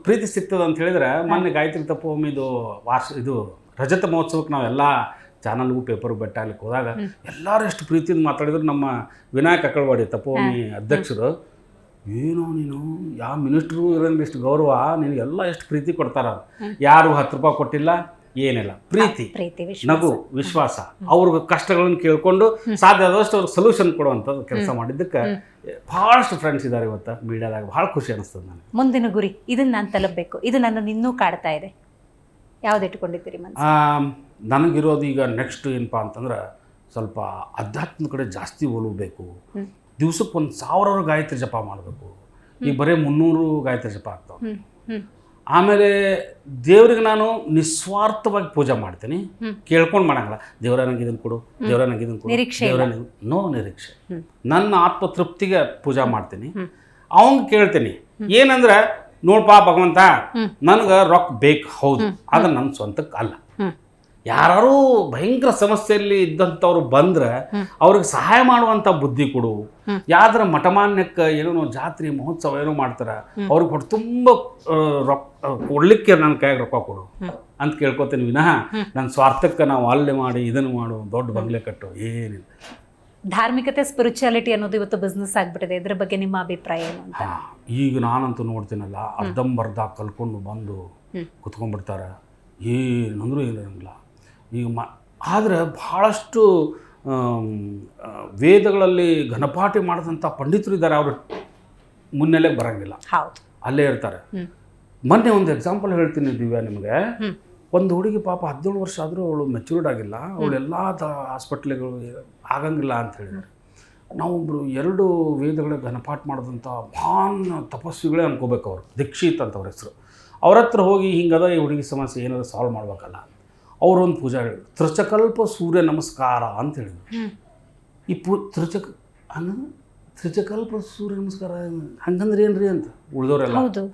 B: ಪ್ರೀತಿ ಸಿಗ್ತದೆ ಅಂತ ಹೇಳಿದ್ರೆ ಮೊನ್ನೆ ಗಾಯತ್ರಿ ಇದು ವಾರ್ಷ ಇದು ರಜತ ಮಹೋತ್ಸವಕ್ಕೆ ನಾವೆಲ್ಲ ಚಾನಲ್ಗೂ ಪೇಪರ್ ಬೆಟ್ಟ ಅಲ್ಲಿ ಹೋದಾಗ ಎಲ್ಲರೂ ಎಷ್ಟು ಪ್ರೀತಿಯಿಂದ ಮಾತಾಡಿದ್ರು ನಮ್ಮ ವಿನಾಯಕ್ ಅಕಳವಾಡಿ ತಪ್ಪೋಮಿ ಅಧ್ಯಕ್ಷರು ಏನೋ ನೀನು ಯಾವ ಮಿನಿಸ್ಟ್ರು ಇರೋಂಗಿಲ್ಲ ಇಷ್ಟು ಗೌರವ ನಿನಗೆಲ್ಲ ಎಷ್ಟು ಪ್ರೀತಿ ಕೊಡ್ತಾರ? ಯಾರು ಹತ್ತು ರೂಪಾಯಿ ಕೊಟ್ಟಿಲ್ಲ ಏನಿಲ್ಲ. ಪ್ರೀತಿ ನಗು ವಿಶ್ವಾಸ. ಅವ್ರ ಕಷ್ಟಗಳನ್ನು ಕೇಳ್ಕೊಂಡು ಸಾಧ್ಯ ಆದಷ್ಟು ಅವ್ರಿಗೆ ಸೊಲ್ಯೂಷನ್ ಕೊಡುವಂಥದ್ದು ಕೆಲಸ ಮಾಡಿದ್ದಕ್ಕೆ ಭಾಳಷ್ಟು ಫ್ರೆಂಡ್ಸ್ ಇದ್ದಾರೆ ಇವತ್ತು ಮೀಡಿಯಾದಾಗ. ಭಾಳ ಖುಷಿ ಅನಿಸ್ತದೆ ನನಗೆ.
A: ಮುಂದಿನ ಗುರಿ ಇದನ್ನ ನಾನು ತಲುಪಬೇಕು. ಇದು ನನ್ನ ಇನ್ನೂ ಕಾಡ್ತಾ ಇದೆ. ಯಾವ್ದು ಇಟ್ಕೊಂಡಿದ್ದೀರಿ
B: ನನಗಿರೋದು ಈಗ ನೆಕ್ಸ್ಟ್ ಏನಪ್ಪ ಅಂತಂದ್ರೆ ಸ್ವಲ್ಪ ಅಧ್ಯಾತ್ಮದ ಕಡೆ ಜಾಸ್ತಿ ಒಲುಬೇಕು ದಿವ್ಸಕ್ಕೆ ಒಂದು ಸಾವಿರಾರು ಗಾಯತ್ರಿ ಜಪ ಮಾಡಬೇಕು. ಈಗ ಬರೀ ಮುನ್ನೂರು ಗಾಯತ್ರಿ ಜಪ ಆಗ್ತಾವೆ. ಆಮೇಲೆ ದೇವ್ರಿಗೆ ನಾನು ನಿಸ್ವಾರ್ಥವಾಗಿ ಪೂಜೆ ಮಾಡ್ತೀನಿ. ಕೇಳ್ಕೊಂಡು ಮಾಡಂಗಿಲ್ಲ. ದೇವರ ನಂಗೆ ಇದನ್ನು ಕೊಡು. ದೇವರ ನಂಗೆ ಇದನ್ನು ಕೊಡು.
A: ನಿರೀಕ್ಷೆ
B: ದೇವರ ನೋ ನಿರೀಕ್ಷೆ. ನನ್ನ ಆತ್ಮ ತೃಪ್ತಿಗೆ ಪೂಜೆ ಮಾಡ್ತೀನಿ. ಅವನ್ ಕೇಳ್ತೀನಿ. ಏನಂದ್ರೆ ನೋಡ್ಪಾ ಭಗವಂತ ನನಗೆ ರೊಕ್ಕ ಬೇಕು. ಹೌದು. ಅದು ನನ್ನ ಸ್ವಂತಕ್ಕೆ ಅಲ್ಲ. ಯಾರು ಭಯಂಕರ ಸಮಸ್ಯೆಯಲ್ಲಿ ಇದ್ದಂಥವ್ರು ಬಂದ್ರೆ ಅವ್ರಿಗೆ ಸಹಾಯ ಮಾಡುವಂಥ ಬುದ್ಧಿ ಕೊಡು. ಯಾವ್ದಾರ ಮಠಮಾನ್ಯಕ್ಕೆ ಏನೋ ಜಾತ್ರೆ ಮಹೋತ್ಸವ ಏನೋ ಮಾಡ್ತಾರೆ ಅವ್ರಿಗೆ ಕೊಟ್ಟು ತುಂಬ ರೊಕ್ಕ ಕೊಡ್ಲಿಕ್ಕೆ ನನ್ನ ಕೈಯಾಗ ರೊಕ್ಕ ಕೊಡು. ಅಂತ ಕೇಳ್ಕೊತೀನಿ ವಿನಃ ನನ್ನ ಸ್ವಾರ್ಥಕ್ಕೆ ನಾವು ಅಲ್ಲೇ ಮಾಡಿ ಇದನ್ನು ಮಾಡು ದೊಡ್ಡ ಬಂಗ್ಲೆ ಕಟ್ಟು ಏನಿಲ್ಲ.
A: ಧಾರ್ಮಿಕತೆ ಸ್ಪಿರಿಚುಯಾಲಿಟಿ ಅನ್ನೋದು ಇವತ್ತು ಬಿಸ್ನೆಸ್ ಆಗ್ಬಿಟ್ಟಿದೆ. ಇದ್ರ ಬಗ್ಗೆ ನಿಮ್ಮ ಅಭಿಪ್ರಾಯ ಏನು ಅಂತ?
B: ಈಗ ನಾನಂತೂ ನೋಡ್ತೀನಲ್ಲ ಅರ್ಧಂಬರ್ಧ ಕಲ್ಕೊಂಡು ಬಂದು ಕುತ್ಕೊಂಡ್ಬಿಡ್ತಾರೆ. ಏನಂದ್ರೂ ಏನಿರಂಗಿಲ್ಲ ಈಗ ಮ ಆದರೆ ಭಾಳಷ್ಟು ವೇದಗಳಲ್ಲಿ ಘನಪಾಠಿ ಮಾಡಿದಂಥ ಪಂಡಿತರು ಇದ್ದಾರೆ ಅವರು ಮುನ್ನೆಲೆಗೆ ಬರೋಂಗಿಲ್ಲ.
A: ಹೌದು.
B: ಅಲ್ಲೇ ಇರ್ತಾರೆ. ಮೊನ್ನೆ ಒಂದು ಎಕ್ಸಾಂಪಲ್ ಹೇಳ್ತೀನಿ ದಿವ್ಯಾ ನಿಮಗೆ. ಒಂದು ಹುಡುಗಿ ಪಾಪ ಹದಿನೇಳು ವರ್ಷ ಆದರೂ ಅವಳು ಮೆಚೂರ್ಡ್ ಆಗಿಲ್ಲ. ಅವಳು ದ ಹಾಸ್ಪಿಟ್ಲ್ಗಳು ಆಗಂಗಿಲ್ಲ ಅಂತ ಹೇಳಿದ್ರು. ನಾವೊಬ್ಬರು ಎರಡು ವೇದಗಳ ಘನಪಾಠ ಮಾಡಿದಂಥ ಮಹಾನ್ ತಪಸ್ವಿಗಳೇ ಅನ್ಕೋಬೇಕು ಅವರು. ದೀಕ್ಷಿತ್ ಅಂತ ಅವ್ರ ಹೆಸರು. ಅವ್ರ ಹತ್ರ ಹೋಗಿ ಹಿಂಗದ ಈ ಹುಡುಗಿ ಸಮಸ್ಯೆ ಏನಾದರೂ ಸಾಲ್ವ್ ಮಾಡ್ಬೇಕಲ್ಲ. ಅವರೊಂದು ಪೂಜಾ ಹೇಳಿದ್ರು. ತ್ರಿಚಕಲ್ಪ ಸೂರ್ಯ ನಮಸ್ಕಾರ ಅಂತ ಹೇಳಿದ್ರು. ಈ ಪೂ ತ್ರಿಚಕ ಹಂಗ ತ್ರಿಚಕಲ್ಪ ಸೂರ್ಯ ನಮಸ್ಕಾರ ಹಂಗಂದ್ರೆ ಏನ್ರಿ ಅಂತ ಉಳಿದವರೆಲ್ಲ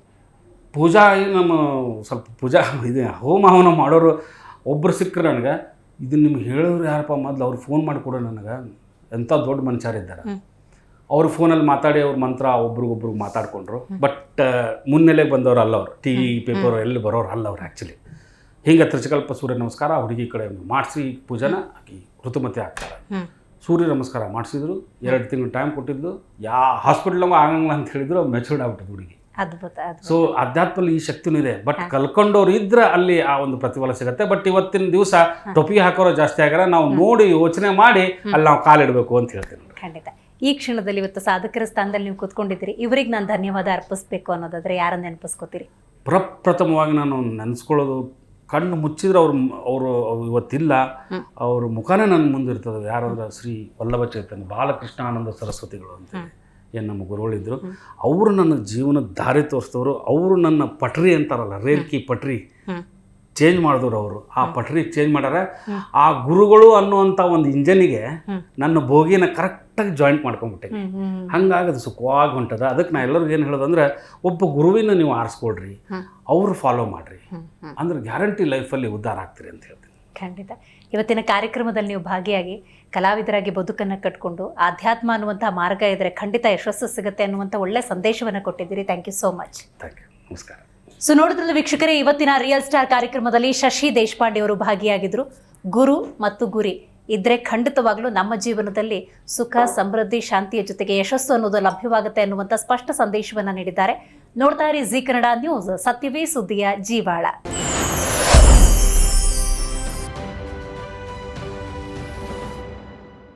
B: ಪೂಜಾ ಏನು ನಮ್ಮ ಸ್ವಲ್ಪ ಪೂಜಾ ಇದೆ ಹೋಮ ಹವನ ಮಾಡೋರು ಒಬ್ಬರು ಸಿಕ್ಕರು ನನಗೆ ಇದು ನಿಮ್ಗೆ ಹೇಳೋರು ಯಾರಪ್ಪ ಮೊದಲು ಅವ್ರು ಫೋನ್ ಮಾಡಿ ಕೊಡೋ ನನಗೆ ಎಂಥ ದೊಡ್ಡ ಮನುಷ್ಯರಿದ್ದಾರೆ
A: ಇದ್ದಾರೆ.
B: ಅವ್ರ ಫೋನಲ್ಲಿ ಮಾತಾಡಿ ಅವ್ರ ಮಂತ್ರ ಒಬ್ರಿಗೊಬ್ರು ಮಾತಾಡ್ಕೊಂಡ್ರು. ಬಟ್ ಮುನ್ನೆಲೆ ಬಂದವರು ಅಲ್ಲ ಅವ್ರು ಟಿ ವಿ ಪೇಪರ್ ಎಲ್ಲಿ ಬರೋರು ಅಲ್ಲ ಅವ್ರು ಆ್ಯಕ್ಚುಲಿ ಹಿಂಗೆ ತ್ರಿಚಕಲ್ಪ ಸೂರ್ಯ ನಮಸ್ಕಾರ ಹುಡುಗಿ ಕಡೆ ಮಾಡಿಸಿ ಪೂಜಾನ ಆಕಿ ಋತುಮತಿ ಆಗ್ತಾರೆ ಸೂರ್ಯ ನಮಸ್ಕಾರ ಮಾಡಿಸಿದ್ರು ಎರಡು ತಿಂಗಳು ಟೈಮ್ ಕೊಟ್ಟಿದ್ದು ಯಾ ಹಾಸ್ಪಿಟ್ಲಂಗ ಆಗಂಗಿಲ್ಲ ಅಂತ ಹೇಳಿದ್ರು ಮೆಚೂರ್ಡ್ ಆಗ್ಬಿಟ್ಟು ಹುಡುಗಿ. ಸೊ ಅಧ್ಯಾತ್ಮದಲ್ಲಿ ಈ ಶಕ್ತಿನೂ ಇದೆ. ಬಟ್ ಕಲ್ಕೊಂಡವ್ರು ಇದ್ರೆ ಅಲ್ಲಿ ಆ ಒಂದು ಪ್ರತಿಫಲ ಸಿಗುತ್ತೆ. ಬಟ್ ಇವತ್ತಿನ ದಿವಸ ಟೊಪಿ ಹಾಕೋರು ಜಾಸ್ತಿ ಆಗ್ಯಾರ ನಾವು ನೋಡಿ ಯೋಚನೆ ಮಾಡಿ ಅಲ್ಲಿ ನಾವು ಕಾಲಿಡಬೇಕು ಅಂತ ಹೇಳ್ತೀನಿ.
A: ಖಂಡಿತ. ಈ ಕ್ಷಣದಲ್ಲಿ ಇವತ್ತು ಸಾಧಕರ ಸ್ಥಾನದಲ್ಲಿ ನೀವು ಕೂತ್ಕೊಂಡಿದ್ದೀರಿ. ಇವರಿಗೆ ನಾನು ಧನ್ಯವಾದ ಅರ್ಪಿಸ್ಬೇಕು ಅನ್ನೋದಾದ್ರೆ ಯಾರನ್ನ ನೆನಪಿಸ್ಕೋತೀರಿ?
B: ಪ್ರಪ್ರಥಮವಾಗಿ ನಾನು ನೆನೆಸ್ಕೊಳ್ಳೋದು ಕಣ್ಣು ಮುಚ್ಚಿದ್ರೆ ಅವ್ರು ಅವರು ಇವತ್ತಿಲ್ಲ. ಅವ್ರ ಮುಖನೇ ನನ್ನ ಮುಂದೆ ಇರ್ತದೆ. ಯಾರಂದ್ರೆ ಶ್ರೀ ವಲ್ಲಭ ಚೈತನ್ಯ ಬಾಲಕೃಷ್ಣ ಆನಂದ ಸರಸ್ವತಿಗಳು ಅಂತ ಏನು ನಮ್ಮ ಗುರುಗಳಿದ್ರು ಅವರು ನನ್ನ ಜೀವನದ ದಾರಿ ತೋರಿಸಿದವರು ಅವರು ನನ್ನ ಪಟ್ರಿ ಅಂತಾರಲ್ಲ ರೇಲ್ಕಿ ಪಟ್ರಿ. ಚೇಂಜ್ ಮಾಡಿದ್ರು ಅವರು. ಆ ಪಟ್ರಿ ಚೇಂಜ್ ಮಾಡ್ಯಾರ. ಆ ಗುರುಗಳು ಅನ್ನುವಂಥ ಒಂದು ಇಂಜನಿಗೆ. ನನ್ನ ಬೋಗಿನ ಕರೆಕ್ಟಾಗಿ ಜಾಯಿಂಟ್ ಮಾಡ್ಕೊಂಬಿಟ್ಟೆ ಹಂಗಾಗಿ ಅದು ಸುಖವಾಗಿ ಹೊಂಟದ. ಅದಕ್ಕೆ ನಾ ಎಲ್ಲರಿಗೂ ಏನು ಹೇಳೋದಂದ್ರೆ ಒಬ್ಬ ಗುರುವಿನ ನೀವು ಆರಿಸ್ಕೊಳ್ರಿ ಅವರು ಫಾಲೋ ಮಾಡಿರಿ. ಅಂದ್ರೆ ಗ್ಯಾರಂಟಿ ಲೈಫಲ್ಲಿ ಉದ್ಧಾರ ಆಗ್ತೀರಿ ಅಂತ ಹೇಳ್ತೀನಿ.
A: ಖಂಡಿತ. ಇವತ್ತಿನ ಕಾರ್ಯಕ್ರಮದಲ್ಲಿ ನೀವು ಭಾಗಿಯಾಗಿ ಕಲಾವಿದರಾಗಿ ಬದುಕನ್ನು ಕಟ್ಕೊಂಡು ಆಧ್ಯಾತ್ಮ ಅನ್ನುವಂಥ ಮಾರ್ಗ ಇದ್ರೆ ಖಂಡಿತ ಯಶಸ್ಸು ಸಿಗುತ್ತೆ ಅನ್ನುವಂಥ ಒಳ್ಳೆ ಸಂದೇಶವನ್ನು ಕೊಟ್ಟಿದ್ದೀರಿ. Thank you so much
B: thank you ನಮಸ್ಕಾರ.
A: ಸೊ ನೋಡಿದ್ರಲ್ಲ ವೀಕ್ಷಕರೇ, ಇವತ್ತಿನ ರಿಯಲ್ ಸ್ಟಾರ್ ಕಾರ್ಯಕ್ರಮದಲ್ಲಿ ಶಶಿ ದೇಶಪಾಂಡೆ ಅವರು ಭಾಗಿಯಾಗಿದ್ರು. ಗುರು ಮತ್ತು ಗುರಿ ಇದ್ರೆ ಖಂಡಿತವಾಗ್ಲೂ ನಮ್ಮ ಜೀವನದಲ್ಲಿ ಸುಖ, ಸಮೃದ್ಧಿ, ಶಾಂತಿಯ ಜೊತೆಗೆ ಯಶಸ್ಸು ಅನ್ನೋದು ಲಭ್ಯವಾಗುತ್ತೆ ಅನ್ನುವಂಥ ಸ್ಪಷ್ಟ ಸಂದೇಶವನ್ನು ನೀಡಿದ್ದಾರೆ. ನೋಡ್ತಾ ಇರಿ ಜಿ ಕನ್ನಡ ನ್ಯೂಸ್, ಸತ್ಯವೇ ಸುದ್ದಿಯ ಜೀವಾಳ.